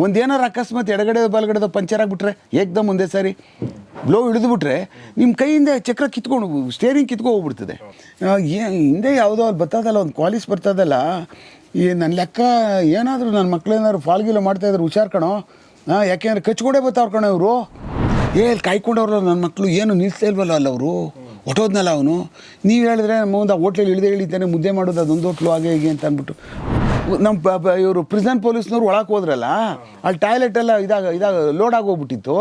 ಒಂದೇನಾರು ಅಕಸ್ಮಾತ್ ಎಡಗಡೆ ಬಲಗಡೆ ಪಂಚರ್ ಆಗಿಬಿಟ್ರೆ ಏಕ್ದಮ್ ಒಂದೇ ಸಾರಿ ಬ್ಲೋ ಹಿಡಿದುಬಿಟ್ರೆ ನಿಮ್ಮ ಕೈಯಿಂದ ಚಕ್ರ ಕಿತ್ಕೊಂಡು ಸ್ಟೇರಿಂಗ್ ಕಿತ್ಕೊ ಹೋಗ್ಬಿಡ್ತದೆ. ಹಿಂದೆ ಯಾವುದೋ ಅಲ್ಲಿ ಬರ್ತದಲ್ಲ ಒಂದು ಕ್ವಾಲಿಸ್ ಬರ್ತದಲ್ಲ, ಈ ನನ್ನ ಲೆಕ್ಕ ಏನಾದರೂ ನನ್ನ ಮಕ್ಕಳೇನಾದ್ರು ಮಾಡ್ತಾ ಮಾಡ್ತಾಯಿದ್ರು ಹುಷಾರ್ ಕಣೋ. ಹಾಂ ಯಾಕೆಂದ್ರೆ ಕಚ್ಕೊಂಡೇ ಬರ್ತಾವ್ರ ಕಣ ಇವರು. ಏ ಇಲ್ಲಿ ಕಾಯ್ಕೊಂಡವ್ರಲ್ಲ ನನ್ನ ಮಕ್ಕಳು ಏನು ನಿಲ್ಲಿಸ್ತಾ ಇಲ್ವಲ್ಲ ಅಲ್ಲ ಅವರು? ಹೊಟ್ಟೋದ್ನಲ್ಲ ಅವನು. ನೀವು ಹೇಳಿದ್ರೆ ಮುಂದೆ ಹೋಟ್ಲಲ್ಲಿ ಇಳಿದೇ ಇಳಿತಾನೆ, ಮುದ್ದೆ ಮಾಡೋದು ಅದೊಂದು ಹೋಟ್ಲು ಹಾಗೆ ಹೀಗೆ ಅಂತ ಅಂದ್ಬಿಟ್ಟು. ನಮ್ಮ ಇವರು ಪ್ರಿಸನ್ ಪೊಲೀಸ್ನವ್ರು ಒಳಗೆ ಹೋದ್ರಲ್ಲ ಅಲ್ಲಿ ಟಾಯ್ಲೆಟ್ ಎಲ್ಲ ಇದಾಗ ಇದಾಗ ಲೋಡ್ ಆಗೋಗ್ಬಿಟ್ಟಿತ್ತು.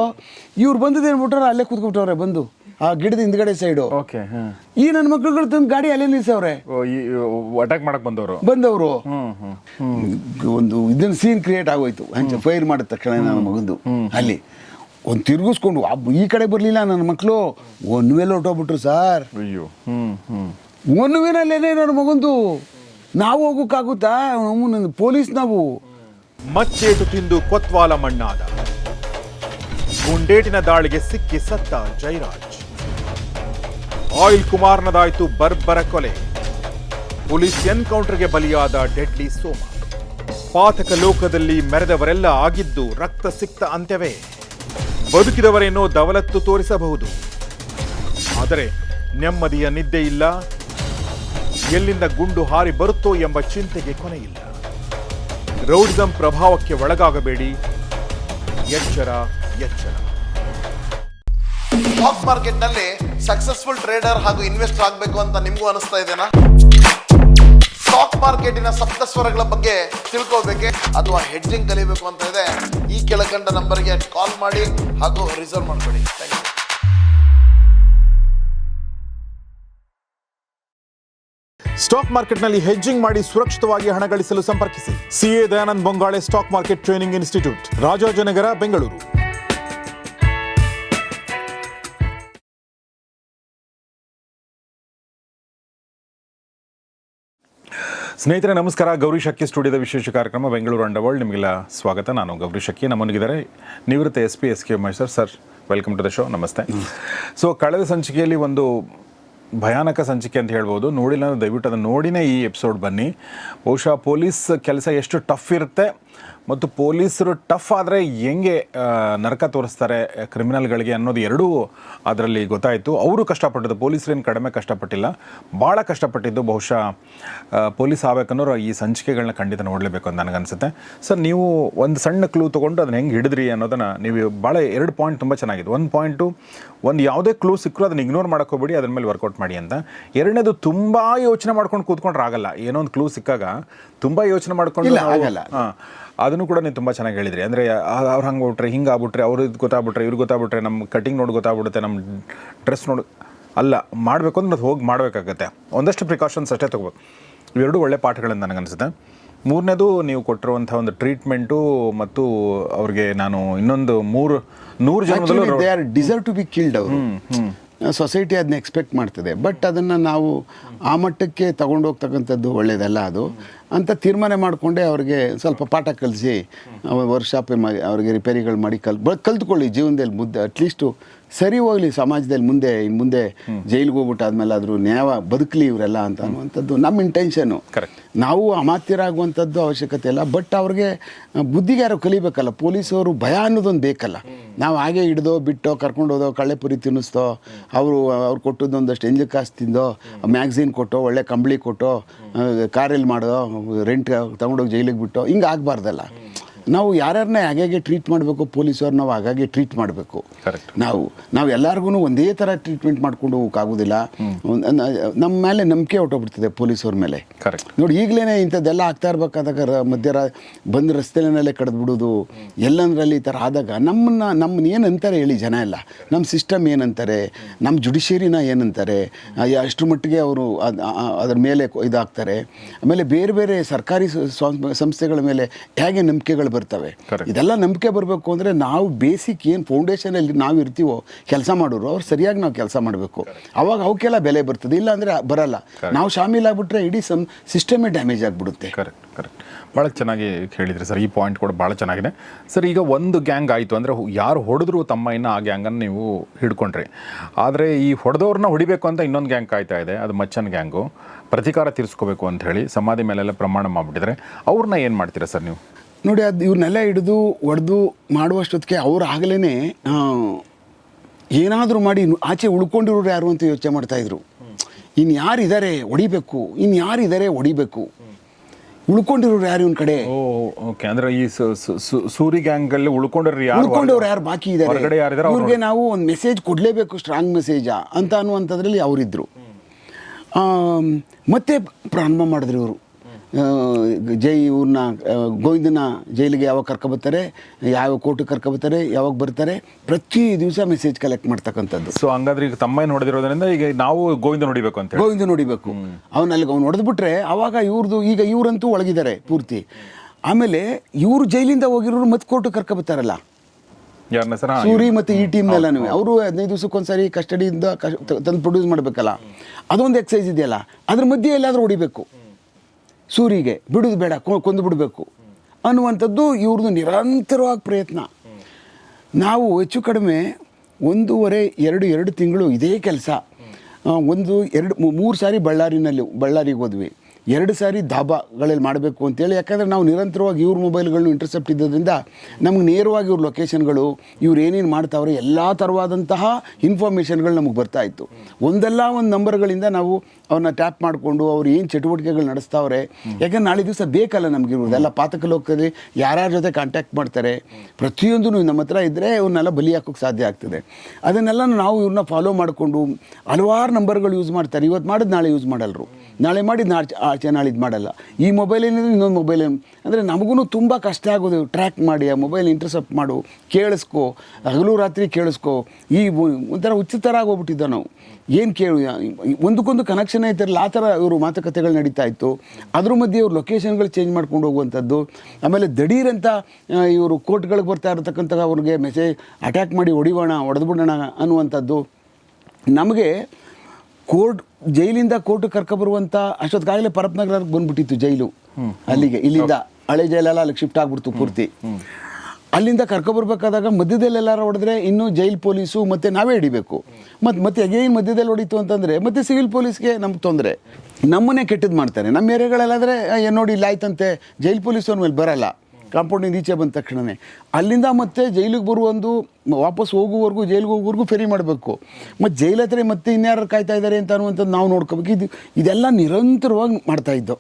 ಇವ್ರು ಬಂದದ್ದು ಏನ್ಬಿಟ್ರೆ ಅಲ್ಲೇ ಕೂತ್ಬಿಟ್ಟವ್ರೆ ಬಂದು. ಆ ಗಿಡದ ಹಿಂದ್ಗಡೆ ಸೈಡು ಈ ನನ್ನ ಮಕ್ಳುಗಳು ತಂದು ಗಾಡಿ ಅಲ್ಲೇ ನಿಲ್ಸವ್ರೆ. ಅಟ್ಯಾಕ್ ಮಾಡಕ್ ಬಂದವರು. ಬಂದವರು. ಒಂದು ಇದನ್ನ ಸೀನ್ ಕ್ರಿಯೇಟ್ ಆಗೋಯ್ತು. ಹಂಚ ಫೈರ್ ಮಾಡಿದ ತಕ್ಷಣ ನನ್ನ ಮಗಂದು. ಅಲ್ಲಿ ಒಂದು ತಿರುಗಿಸ್ಕೊಂಡು ಈ ಕಡೆ ಬರಲಿಲ್ಲ ನನ್ನ ಮಕ್ಕಳು ಒನ್ವೇಲಿ ಹೊಟ್ಟೋಗ್ಬಿಟ್ರು ಸರ್ ಅಯ್ಯೋ ಒನ್ ಹ್ಮ್. ಒನ್ವೇನಲ್ಲೇನೆ ನನ್ನ ಮಗಂದು. ನಾವು ಹೋಗೋಕ್ಕಾಗುತ್ತಾ? ಪೊಲೀಸ್ ನಾವು. ಮಚ್ಚೇಟು ತಿಂದು ಕೊತ್ವಾಲ ಮಣ್ಣಾದ. ಗುಂಡೇಟಿನ ದಾಳಿಗೆ ಸಿಕ್ಕಿ ಸತ್ತ ಜೈರಾಜ್. ಆಯಿಲ್ ಕುಮಾರ್ನದಾಯ್ತು ಬರ್ಬರ ಕೊಲೆ. ಪೊಲೀಸ್ ಎನ್ಕೌಂಟರ್ಗೆ ಬಲಿಯಾದ ಡೆಡ್ಲಿ ಸೋಮ. ಪಾತಕ ಲೋಕದಲ್ಲಿ ಮೆರೆದವರೆಲ್ಲ ಆಗಿದ್ದು ರಕ್ತ ಸಿಕ್ತ ಅಂತ್ಯವೇ. ಬದುಕಿದವರೇನೋ ದವಲತ್ತು ತೋರಿಸಬಹುದು. ಆದರೆ ನೆಮ್ಮದಿಯ ನಿದ್ದೆ ಇಲ್ಲ ಎಲ್ಲಿಂದ ಗುಂಡು ಹಾರಿ ಬರುತ್ತೋ ಎಂಬ ಚಿಂತೆಗೆ ಕೊನೆಯಿಲ್ಲ. ರೌಡಿಸಂ ಪ್ರಭಾವಕ್ಕೆ ಒಳಗಾಗಬೇಡಿ. ಎಚ್ಚರ ಎಚ್ಚರ. ಸ್ಟಾಕ್ ಮಾರ್ಕೆಟ್ನಲ್ಲಿ ಸಕ್ಸಸ್ಫುಲ್ ಟ್ರೇಡರ್ ಹಾಗೂ ಇನ್ವೆಸ್ಟರ್ ಆಗಬೇಕು ಅಂತ ನಿಮಗೂ ಅನಿಸ್ತಾ ಇದೆನಾ? ಸ್ಟಾಕ್ ಮಾರ್ಕೆಟಿನ ಸಪ್ತಸ್ವರಗಳ ಬಗ್ಗೆ ತಿಳ್ಕೋಬೇಕೆ ಅಥವಾ ಹೆಡ್ಜಿಂಗ್ ಕಲಿಬೇಕು ಅಂತ ಇದೆ. ಈ ಕೆಳಕಂಡ ನಂಬರ್ಗೆ ಕಾಲ್ ಮಾಡಿ ಹಾಗೂ ರಿಸರ್ವ್ ಮಾಡ್ಕೊಳ್ಳಿ. ಥ್ಯಾಂಕ್ ಯು ಸ್ಟಾಕ್ ಮಾರ್ಕೆಟ್ನಲ್ಲಿ ಹೆಜ್ಜಿಂಗ್ ಮಾಡಿ ಸುರಕ್ಷಿತವಾಗಿ ಹಣ ಗಳಿಸಲು ಸಂಪರ್ಕಿಸಿ. CA Dayanand Bongale stock market training institute Rajajinagar Bengaluru. ಸ್ನೇಹಿತರೆ ನಮಸ್ಕಾರ. ಗೌರಿ ಶಕ್ಕಿ ಸ್ಟುಡಿಯೋದ ವಿಶೇಷ ಕಾರ್ಯಕ್ರಮ ಬೆಂಗಳೂರು ಅಂಡರ್ ವರ್ಲ್ಡ್. ನಿಮಗೆಲ್ಲ ಸ್ವಾಗತ. ನಾನು ಗೌರಿ ಶಕ್ಕಿ ನಮ್ಮೊಂದಿಗಿದ್ದಾರೆ ನಿವೃತ್ತ S P S K Umesh sir. Sir welcome to the show ನಮಸ್ತೆ ಸೊ ಕಳೆದ ಸಂಚಿಕೆಯಲ್ಲಿ ಒಂದು ಭಯಾನಕ ಸಂಚಿಕೆ ಅಂತ ಹೇಳ್ಬೋದು. ನೋಡಿಲ್ಲ ದಯವಿಟ್ಟು ಅದನ್ನು ನೋಡಿನೇ ಈ ಎಪಿಸೋಡ್ ಬನ್ನಿ. ಬಹುಶಃ ಪೊಲೀಸ್ ಕೆಲಸ ಎಷ್ಟು ಟಫ್ ಇರುತ್ತೆ. ಮತ್ತು ಪೊಲೀಸರು ಟಫ್ ಆದರೆ ಹೆಂಗೆ ನರಕ ತೋರಿಸ್ತಾರೆ ಕ್ರಿಮಿನಲ್ಗಳಿಗೆ ಅನ್ನೋದು ಎರಡೂ ಅದರಲ್ಲಿ ಗೊತ್ತಾಯಿತು. ಅವರು ಕಷ್ಟಪಟ್ಟಿದ್ದು ಪೊಲೀಸರೇನು ಕಡಿಮೆ ಕಷ್ಟಪಟ್ಟಿಲ್ಲ. ಭಾಳ ಕಷ್ಟಪಟ್ಟಿದ್ದು ಬಹುಶಃ ಪೊಲೀಸ್ ಆಗ್ಬೇಕನ್ನೋರು ಈ ಸಂಚಿಕೆಗಳನ್ನ ಖಂಡಿತ ನೋಡಲೇಬೇಕು ಅಂತ ನನಗನ್ಸುತ್ತೆ. ಸರ್ ನೀವು ಒಂದು ಸಣ್ಣ ಕ್ಲೂ ತೊಗೊಂಡು ಅದನ್ನ ಹೆಂಗೆ ಹಿಡಿದ್ರಿ ಅನ್ನೋದನ್ನು ನೀವು ಭಾಳ ಎರಡು ಪಾಯಿಂಟ್ ತುಂಬ ಚೆನ್ನಾಗಿದೆ. ಒಂದು ಪಾಯಿಂಟು ಒಂದು ಯಾವುದೇ ಕ್ಲೂ ಸಿಕ್ಕರೂ ಅದನ್ನ ಇಗ್ನೋರ್ ಮಾಡ್ಕೋಬೇಡಿ ಅದ್ರ ಮೇಲೆ ವರ್ಕೌಟ್ ಮಾಡಿ ಅಂತ. ಎರಡನೇದು ತುಂಬ ಯೋಚನೆ ಮಾಡ್ಕೊಂಡು ಕೂತ್ಕೊಂಡ್ರೆ ಆಗಲ್ಲ. ಏನೋ ಒಂದು ಕ್ಲೂ ಸಿಕ್ಕಾಗ ತುಂಬ ಯೋಚನೆ ಮಾಡ್ಕೊಂಡು ಆಗಲ್ಲ. ಅದನ್ನು ಕೂಡ ನೀವು ತುಂಬ ಚೆನ್ನಾಗಿ ಹೇಳಿದ್ರಿ. ಅಂದರೆ ಅವ್ರು ಹಂಗೆ ಬಿಟ್ರೆ ಹಿಂಗೆ ಆಗ್ಬಿಟ್ರೆ ಅವ್ರು ಇದು ಗೊತ್ತಾಗ್ಬಿಟ್ರೆ ಇವ್ರಿಗೆ ಗೊತ್ತಾಗ್ಬಿಟ್ರೆ ನಮ್ಮ ಕಟಿಂಗ್ ನೋಡಿ ಗೊತ್ತಾಗ್ಬಿಡುತ್ತೆ ನಮ್ಮ ಡ್ರೆಸ್ ನೋಡಿ ಅಲ್ಲ ಮಾಡಬೇಕು ಅಂದ್ರೆ ಅದು ಹೋಗಿ ಮಾಡಬೇಕಾಗತ್ತೆ. ಒಂದಷ್ಟು ಪ್ರಿಕಾಷನ್ಸ್ ಅಷ್ಟೇ ತಗೋಬೇಕು. ಇವೆರಡು ಒಳ್ಳೆ ಪಾಠಗಳನ್ನು ನನಗನ್ಸುತ್ತೆ. ಮೂರನೇದು ನೀವು ಕೊಟ್ಟಿರುವಂಥ ಒಂದು ಟ್ರೀಟ್ಮೆಂಟು ಮತ್ತು ಅವ್ರಿಗೆ ನಾನು ಇನ್ನೊಂದು ಮೂರು ನೂರು ಜನ they are deserve to be killed ಅವರು. ಸೊಸೈಟಿ ಅದನ್ನ ಎಕ್ಸ್ಪೆಕ್ಟ್ ಮಾಡ್ತದೆ. ಬಟ್ ಅದನ್ನು ನಾವು ಆ ಮಟ್ಟಕ್ಕೆ ತಗೊಂಡೋಗ್ತಕ್ಕಂಥದ್ದು ಒಳ್ಳೆಯದಲ್ಲ ಅದು. ಅಂತ ತೀರ್ಮಾನ ಮಾಡಿಕೊಂಡೆ ಅವ್ರಿಗೆ ಸ್ವಲ್ಪ ಪಾಠ ಕಲಿಸಿ ವರ್ಕ್ಶಾಪ್ ಅವ್ರಿಗೆ ರಿಪೇರಿಗಳು ಮಾಡಿ ಕಲ್ ಕಲ್ತ್ಕೊಳ್ಳಿ ಜೀವನದಲ್ಲಿ ಮುದ್ದೆ ಅಟ್ಲೀಸ್ಟು ಸರಿ ಹೋಗಲಿ ಸಮಾಜದಲ್ಲಿ ಮುಂದೆ ಇನ್ನು ಮುಂದೆ ಜೈಲಿಗೆ ಹೋಗ್ಬಿಟ್ಟು ಆದಮೇಲೆ ಆದರೂ ನ್ಯಾಯ ಬದುಕಲಿ ಇವರೆಲ್ಲ ಅಂತ ಅನ್ನುವಂಥದ್ದು ನಮ್ಮ ಇಂಟೆನ್ಷನು. ನಾವು ಅಮಾತ್ಯರಾಗುವಂಥದ್ದು ಅವಶ್ಯಕತೆ ಇಲ್ಲ ಬಟ್ ಅವ್ರಿಗೆ ಬುದ್ಧಿಗಾರ ಕಲಿಬೇಕಲ್ಲ ಪೊಲೀಸವರು ಭಯ ಅನ್ನೋದೊಂದು ಬೇಕಲ್ಲ ನಾವು ಹಾಗೆ ಹಿಡ್ದೋ ಬಿಟ್ಟೋ ಕರ್ಕೊಂಡು ಹೋದೋ ಕಳ್ಳೆಪುರಿ ತಿನ್ನಿಸ್ತೋ ಅವರು ಅವ್ರು ಕೊಟ್ಟದ್ದು ಒಂದಷ್ಟು ಎಂಜು ಕಾಸು ತಿಂದೋ ಮ್ಯಾಗ್ಝಿನ್ ಕೊಟ್ಟೋ ಒಳ್ಳೆ ಕಂಬಳಿ ಕೊಟ್ಟೋ ಕಾರಲ್ಲಿ ಮಾಡೋ ರೆಂಟ್ ತಗೊಂಡೋಗಿ ಜೈಲಿಗೆ ಬಿಟ್ಟು ಹಿಂಗೆ ಆಗಬಾರ್ದಲ್ಲ. ನಾವು ಯಾರ್ಯಾರನ್ನ ಹಾಗಾಗಿ ಟ್ರೀಟ್ ಮಾಡಬೇಕು ಪೊಲೀಸವ್ರು ನಾವು ಹಾಗಾಗಿ ಟ್ರೀಟ್ ಮಾಡಬೇಕು. ನಾವು ನಾವು ಎಲ್ಲರಿಗೂ ಒಂದೇ ಥರ ಟ್ರೀಟ್ಮೆಂಟ್ ಮಾಡ್ಕೊಂಡು ಹೋಗೋಕ್ಕಾಗೋದಿಲ್ಲ ನಮ್ಮ ಮೇಲೆ ನಂಬಿಕೆ ಹೊಟ್ಟೋಗ್ಬಿಡ್ತದೆ ಪೊಲೀಸವ್ರ ಮೇಲೆ. ಕರೆಕ್ಟ್ ನೋಡಿ ಈಗಲೇ ಇಂಥದ್ದೆಲ್ಲ ಆಗ್ತಾ ಇರ್ಬೇಕಾದಾಗ ಮಧ್ಯ ಬಂದ ಬಂದು ರಸ್ತೆನಲ್ಲೇ ಕಡ್ದು ಬಿಡೋದು ಎಲ್ಲಂದ್ರಲ್ಲಿ ಈ ಥರ ಆದಾಗ ನಮ್ಮನ್ನ ನಮ್ಮನ್ನ ಏನಂತಾರೆ ಹೇಳಿ ಜನ ಎಲ್ಲ. ನಮ್ಮ ಸಿಸ್ಟಮ್ ಏನಂತಾರೆ ನಮ್ಮ ಜುಡಿಷಿಯರಿನ ಏನಂತಾರೆ ಅಷ್ಟ್ರ ಮಟ್ಟಿಗೆ ಅವರು ಅದ್ರ ಮೇಲೆ ಇದಾಗ್ತಾರೆ. ಆಮೇಲೆ ಬೇರೆ ಬೇರೆ ಸರ್ಕಾರಿ ಸಂಸ್ಥೆಗಳ ಮೇಲೆ ಹೇಗೆ ನಂಬಿಕೆಗಳು ಬರ್ತವೆ. ಇದೆಲ್ಲ ನಂಬಿಕೆ ಬರಬೇಕು ಅಂದರೆ ನಾವು ಬೇಸಿಕ್ ಏನು ಫೌಂಡೇಶನಲ್ಲಿ ನಾವು ಇರ್ತೀವೋ ಕೆಲಸ ಮಾಡೋರು ಅವ್ರು ಸರಿಯಾಗಿ ನಾವು ಕೆಲಸ ಮಾಡಬೇಕು. ಅವಾಗ ಅವಕ್ಕೆಲ್ಲ ಬೆಲೆ ಬರ್ತದೆ ಇಲ್ಲ ಅಂದರೆ ಬರಲ್ಲ ನಾವು ಶಾಮೀಲಾಗ್ಬಿಟ್ರೆ ಇಡೀ ಸಮ್ ಸಿಸ್ಟಮೇ ಡ್ಯಾಮೇಜ್ ಆಗಿಬಿಡುತ್ತೆ. ಕರೆಕ್ಟ್ ಕರೆಕ್ಟ್ ಭಾಳ ಚೆನ್ನಾಗಿ ಹೇಳಿದ್ರಿ ಸರ್ ಈ ಪಾಯಿಂಟ್ ಕೂಡ ಭಾಳ ಚೆನ್ನಾಗಿದೆ. ಸರ್ ಈಗ ಒಂದು ಗ್ಯಾಂಗ್ ಆಯಿತು ಅಂದರೆ ಯಾರು ಹೊಡೆದ್ರು ತಮ್ಮ ಇನ್ನು ಆ ಗ್ಯಾಂಗನ್ನು ನೀವು ಹಿಡ್ಕೊಂಡ್ರಿ. ಆದರೆ ಈ ಹೊಡೆದವ್ರನ್ನ ಹೊಡಿಬೇಕು ಅಂತ ಇನ್ನೊಂದು ಗ್ಯಾಂಗ್ ಕಾಯ್ತಾ ಇದೆ ಅದು ಮಚ್ಚನ್ ಗ್ಯಾಂಗು ಪ್ರತಿಕಾರ ತೀರಿಸ್ಕೋಬೇಕು ಅಂತ ಹೇಳಿ ಸಮಾಧಿ ಮೇಲೆಲ್ಲ ಪ್ರಮಾಣ ಮಾಡಿಬಿಟ್ಟಿದ್ರೆ ಅವ್ರನ್ನ ಏನು ಮಾಡ್ತೀರಾ ಸರ್ ನೀವು? ನೋಡಿ ಅದು ಇವ್ರನ್ನೆಲ್ಲ ಹಿಡಿದು ಒಡೆದು ಮಾಡುವಷ್ಟೊತ್ತಿಗೆ ಅವ್ರು ಆಗಲೇ ಏನಾದರೂ ಮಾಡಿ ಆಚೆ ಉಳ್ಕೊಂಡಿರೋರು ಯಾರು ಅಂತ ಯೋಚನೆ ಮಾಡ್ತಾಯಿದ್ರು ಇನ್ನು ಯಾರಿದ್ದಾರೆ ಹೊಡಿಬೇಕು ಇನ್ನು ಯಾರಿದ್ದಾರೆ ಹೊಡಿಬೇಕು ಉಳ್ಕೊಂಡಿರೋರು ಯಾರು ಇವನ್ ಕಡೆ? ಓಕೆ ಅಂದ್ರೆ ಈ ಸೂರಿ ಗ್ಯಾಂಗ್ ಅಲ್ಲಿ ಉಳ್ಕೊಂಡಿರೋ ಯಾರು ಉಳ್ಕೊಂಡವ್ರು ಯಾರು ಬಾಕಿ ಇದ್ದಾರೆ ಅವ್ರಿಗೆ ನಾವು ಒಂದು ಮೆಸೇಜ್ ಕೊಡಲೇಬೇಕು ಸ್ಟ್ರಾಂಗ್ ಮೆಸೇಜಾ ಅಂತ ಅನ್ನುವಂಥದ್ರಲ್ಲಿ ಅವರಿದ್ದರು ಮತ್ತೆ ಪ್ರಾರಂಭ ಮಾಡಿದ್ರು ಇವರು. ಜೈ ಇವ್ರನ್ನ ಗೋವಿಂದನ ಜೈಲಿಗೆ ಯಾವಾಗ ಕರ್ಕೊಬರ್ತಾರೆ ಯಾವ ಕೋರ್ಟಿಗೆ ಕರ್ಕೊಬರ್ತಾರೆ ಯಾವಾಗ ಬರ್ತಾರೆ ಪ್ರತಿ ದಿವಸ ಮೆಸೇಜ್ ಕಲೆಕ್ಟ್ ಮಾಡ್ತಕ್ಕಂಥದ್ದು. ಸೊ ಹಂಗಾದ್ರೆ ಈಗ ತಮ್ಮ ನೋಡಿದಿರೋದ್ರಿಂದ ಈಗ ನಾವು ಗೋವಿಂದ ನೋಡಿಬೇಕು ಅಂತ ಗೋವಿಂದ ನೋಡಿಬೇಕು. ಅವ್ನ ಅಲ್ಲಿಗೆ ಅವ್ನು ಹೊಡೆದ್ಬಿಟ್ರೆ ಅವಾಗ ಇವ್ರದ್ದು ಈಗ ಇವರಂತೂ ಒಳಗಿದ್ದಾರೆ ಪೂರ್ತಿ. ಆಮೇಲೆ ಇವರು ಜೈಲಿಂದ ಹೋಗಿರೋರು ಮತ್ತೆ ಕೋರ್ಟಿಗೆ ಕರ್ಕೊಬರ್ತಾರಲ್ಲ ಸೂರಿ? ಮತ್ತು ಈ ಟೀಮ್ನೆಲ್ಲನೂ ಅವರು ಹದಿನೈದು ದಿವಸಕ್ಕೊಂದ್ಸರಿ ಕಸ್ಟಡಿಯಿಂದ ತಂದು ಪ್ರೊಡ್ಯೂಸ್ ಮಾಡಬೇಕಲ್ಲ. ಅದೊಂದು ಎಕ್ಸೈಸ್ ಇದೆಯಲ್ಲ. ಅದ್ರ ಮಧ್ಯೆ ಎಲ್ಲಾದರೂ ಹೊಡಿಬೇಕು. ಸೂರಿಗೆ ಬಿಡುದು ಬೇಡ ಕೊಂದು ಬಿಡಬೇಕು. ಅನ್ನುವಂಥದ್ದು ಇವ್ರದ್ದು ನಿರಂತರವಾಗಿ ಪ್ರಯತ್ನ. ನಾವು ಹೆಚ್ಚು ಕಡಿಮೆ ಒಂದೂವರೆ, ಎರಡು ಎರಡು ತಿಂಗಳು ಇದೇ ಕೆಲಸ. ಒಂದು, ಎರಡು ಮೂರು ಸಾರಿ ಬಳ್ಳಾರಿನಲ್ಲಿ, ಬಳ್ಳಾರಿಗೆ ಹೋದ್ವಿ. ಎರಡು ಸಾರಿ ಧಾಬಾಗಳಲ್ಲಿ ಮಾಡಬೇಕು ಅಂತೇಳಿ, ಯಾಕಂದರೆ ನಾವು ನಿರಂತರವಾಗಿ ಇವ್ರ ಮೊಬೈಲ್ಗಳನ್ನ ಇಂಟರ್ಸೆಪ್ಟ್ ಇದ್ದರಿಂದ ನಮ್ಗೆ ನೇರವಾಗಿ ಇವ್ರ ಲೊಕೇಶನ್ಗಳು ಇವ್ರು ಏನೇನು ಮಾಡ್ತಾವ್ರೆ, ಎಲ್ಲ ಥರವಾದಂತಹ ಇನ್ಫಾರ್ಮೇಷನ್ಗಳು ನಮಗೆ ಬರ್ತಾ ಇತ್ತು. ಒಂದಲ್ಲ ಒಂದು ನಂಬರ್ಗಳಿಂದ ನಾವು ಅವ್ರನ್ನ ಟ್ಯಾಪ್ ಮಾಡಿಕೊಂಡು ಅವ್ರು ಏನು ಚಟುವಟಿಕೆಗಳು ನಡೆಸ್ತಾವ್ರೆ, ಯಾಕಂದ್ರೆ ನಾಳೆ ದಿವಸ ಬೇಕಲ್ಲ ನಮಗೆ ಎಲ್ಲ ಪಾತಕ ಲೋಕದಲ್ಲಿ ಯಾರ್ಯಾರ ಜೊತೆ ಕಾಂಟ್ಯಾಕ್ಟ್ ಮಾಡ್ತಾರೆ ಪ್ರತಿಯೊಂದು ನಮ್ಮ ಹತ್ರ ಇದ್ದರೆ ಇವನ್ನೆಲ್ಲ ಬಲಿ ಹಾಕೋಕ್ಕೆ ಸಾಧ್ಯ ಆಗ್ತದೆ. ಅದನ್ನೆಲ್ಲ ನಾವು ಇವ್ರನ್ನ ಫಾಲೋ ಮಾಡಿಕೊಂಡು ಹಲವಾರು ನಂಬರ್ಗಳು ಯೂಸ್ ಮಾಡ್ತಾರೆ. ಇವತ್ತು ಮಾಡಿದ್ ನಾಳೆ ಯೂಸ್ ಮಾಡಲ್ರು. ನಾಳೆ ಮಾಡಿದ ನಾಳೆ ಆಚೆ ನಾಳೆ ಇದು ಮಾಡಲ್ಲ. ಈ ಮೊಬೈಲ್ ಏನಿದ್ರೆ ಇನ್ನೊಂದು ಮೊಬೈಲ್ ಅಂದರೆ ನಮಗೂ ತುಂಬ ಕಷ್ಟ ಆಗೋದು ಟ್ರ್ಯಾಕ್ ಮಾಡಿ, ಆ ಮೊಬೈಲ್ ಇಂಟರ್ಸೆಪ್ಟ್ ಮಾಡು, ಕೇಳಿಸ್ಕೊ, ಹಗಲು ರಾತ್ರಿ ಕೇಳಿಸ್ಕೊ, ಈ ಒಂಥರ ಉಚಿತರಾಗಿ ಹೋಗ್ಬಿಟ್ಟಿದ್ದ ನಾವು. ಏನು ಕೇಳು ಒಂದಕ್ಕೊಂದು ಕನೆಕ್ಷನ್ ಐತಿರಲ್ಲ ಆ ಥರ ಇವರು ಮಾತುಕತೆಗಳು ನಡೀತಾ ಇತ್ತು. ಅದ್ರ ಮಧ್ಯೆ ಇವರು ಲೊಕೇಶನ್ಗಳು ಚೇಂಜ್ ಮಾಡ್ಕೊಂಡು ಹೋಗುವಂಥದ್ದು. ಆಮೇಲೆ ದಡೀರಂತ ಇವರು ಕೋರ್ಟ್ಗಳಿಗೆ ಬರ್ತಾ ಇರತಕ್ಕಂಥ ಅವ್ರಿಗೆ ಮೆಸೇಜ್ ಅಟ್ಯಾಕ್ ಮಾಡಿ ಹೊಡಿಯೋಣ ಹೊಡೆದ್ಬಿಡೋಣ ಅನ್ನುವಂಥದ್ದು. ನಮಗೆ ಕೋರ್ಟ್ ಜೈಲಿಂದ ಕೋರ್ಟ್ ಕರ್ಕೊಬರುವಂಥ ಕಾಯಿಲೆ ಪರಪ್ನಗರಕ್ಕೆ ಬಂದ್ಬಿಟ್ಟಿತ್ತು ಜೈಲು. ಅಲ್ಲಿಗೆ ಇಲ್ಲಿಂದ ಹಳೆ ಜೈಲೆಲ್ಲ ಅಲ್ಲಿಗೆ ಶಿಫ್ಟ್ ಆಗ್ಬಿಡ್ತು ಪೂರ್ತಿ. ಅಲ್ಲಿಂದ ಕರ್ಕೊಬರ್ಬೇಕಾದಾಗ ಮಧ್ಯದಲ್ಲಿ ಎಲ್ಲಾರು ಹೊಡೆದ್ರೆ ಇನ್ನೂ ಜೈಲ್ ಪೊಲೀಸು ಮತ್ತೆ ನಾವೇ ಹಿಡಿಬೇಕು. ಮತ್ತು ಮತ್ತೆ ಅಗೇನ್ ಮಧ್ಯದಲ್ಲಿ ಹೊಡಿತು ಅಂತಂದರೆ, ಮತ್ತೆ ಸಿವಿಲ್ ಪೊಲೀಸ್ಗೆ ನಮ್ಗೆ ತೊಂದರೆ. ನಮ್ಮನ್ನೇ ಕೆಟ್ಟದ್ದು ಮಾಡ್ತಾರೆ. ನಮ್ಮ ಏರಿಯಾಗಳಲ್ಲಾದರೆ ನೋಡಿ ಇಲ್ಲಿ ಆಯ್ತಂತೆ, ಜೈಲ್ ಪೊಲೀಸ್ ಅವ್ರ ಮೇಲೆ ಬರಲ್ಲ. ಕಾಂಪೌಂಡಿಂದ ಈಚೆ ಬಂದ ತಕ್ಷಣವೇ ಅಲ್ಲಿಂದ ಮತ್ತೆ ಜೈಲಿಗೆ ಬರುವೊಂದು ವಾಪಸ್ ಹೋಗುವವರೆಗೂ, ಜೈಲಿಗೆ ಹೋಗುವವರೆಗೂ ಫೆರಿ ಮಾಡಬೇಕು. ಮತ್ತು ಜೈಲ್ ಹತ್ರ ಮತ್ತೆ ಇನ್ಯಾರು ಕಾಯ್ತಾ ಇದ್ದಾರೆ ಅಂತ ಅನ್ನುವಂಥದ್ದು ನಾವು ನೋಡ್ಕೋಬೇಕು. ಇದು ಇದೆಲ್ಲ ನಿರಂತರವಾಗಿ ಮಾಡ್ತಾ ಇದ್ದೋ.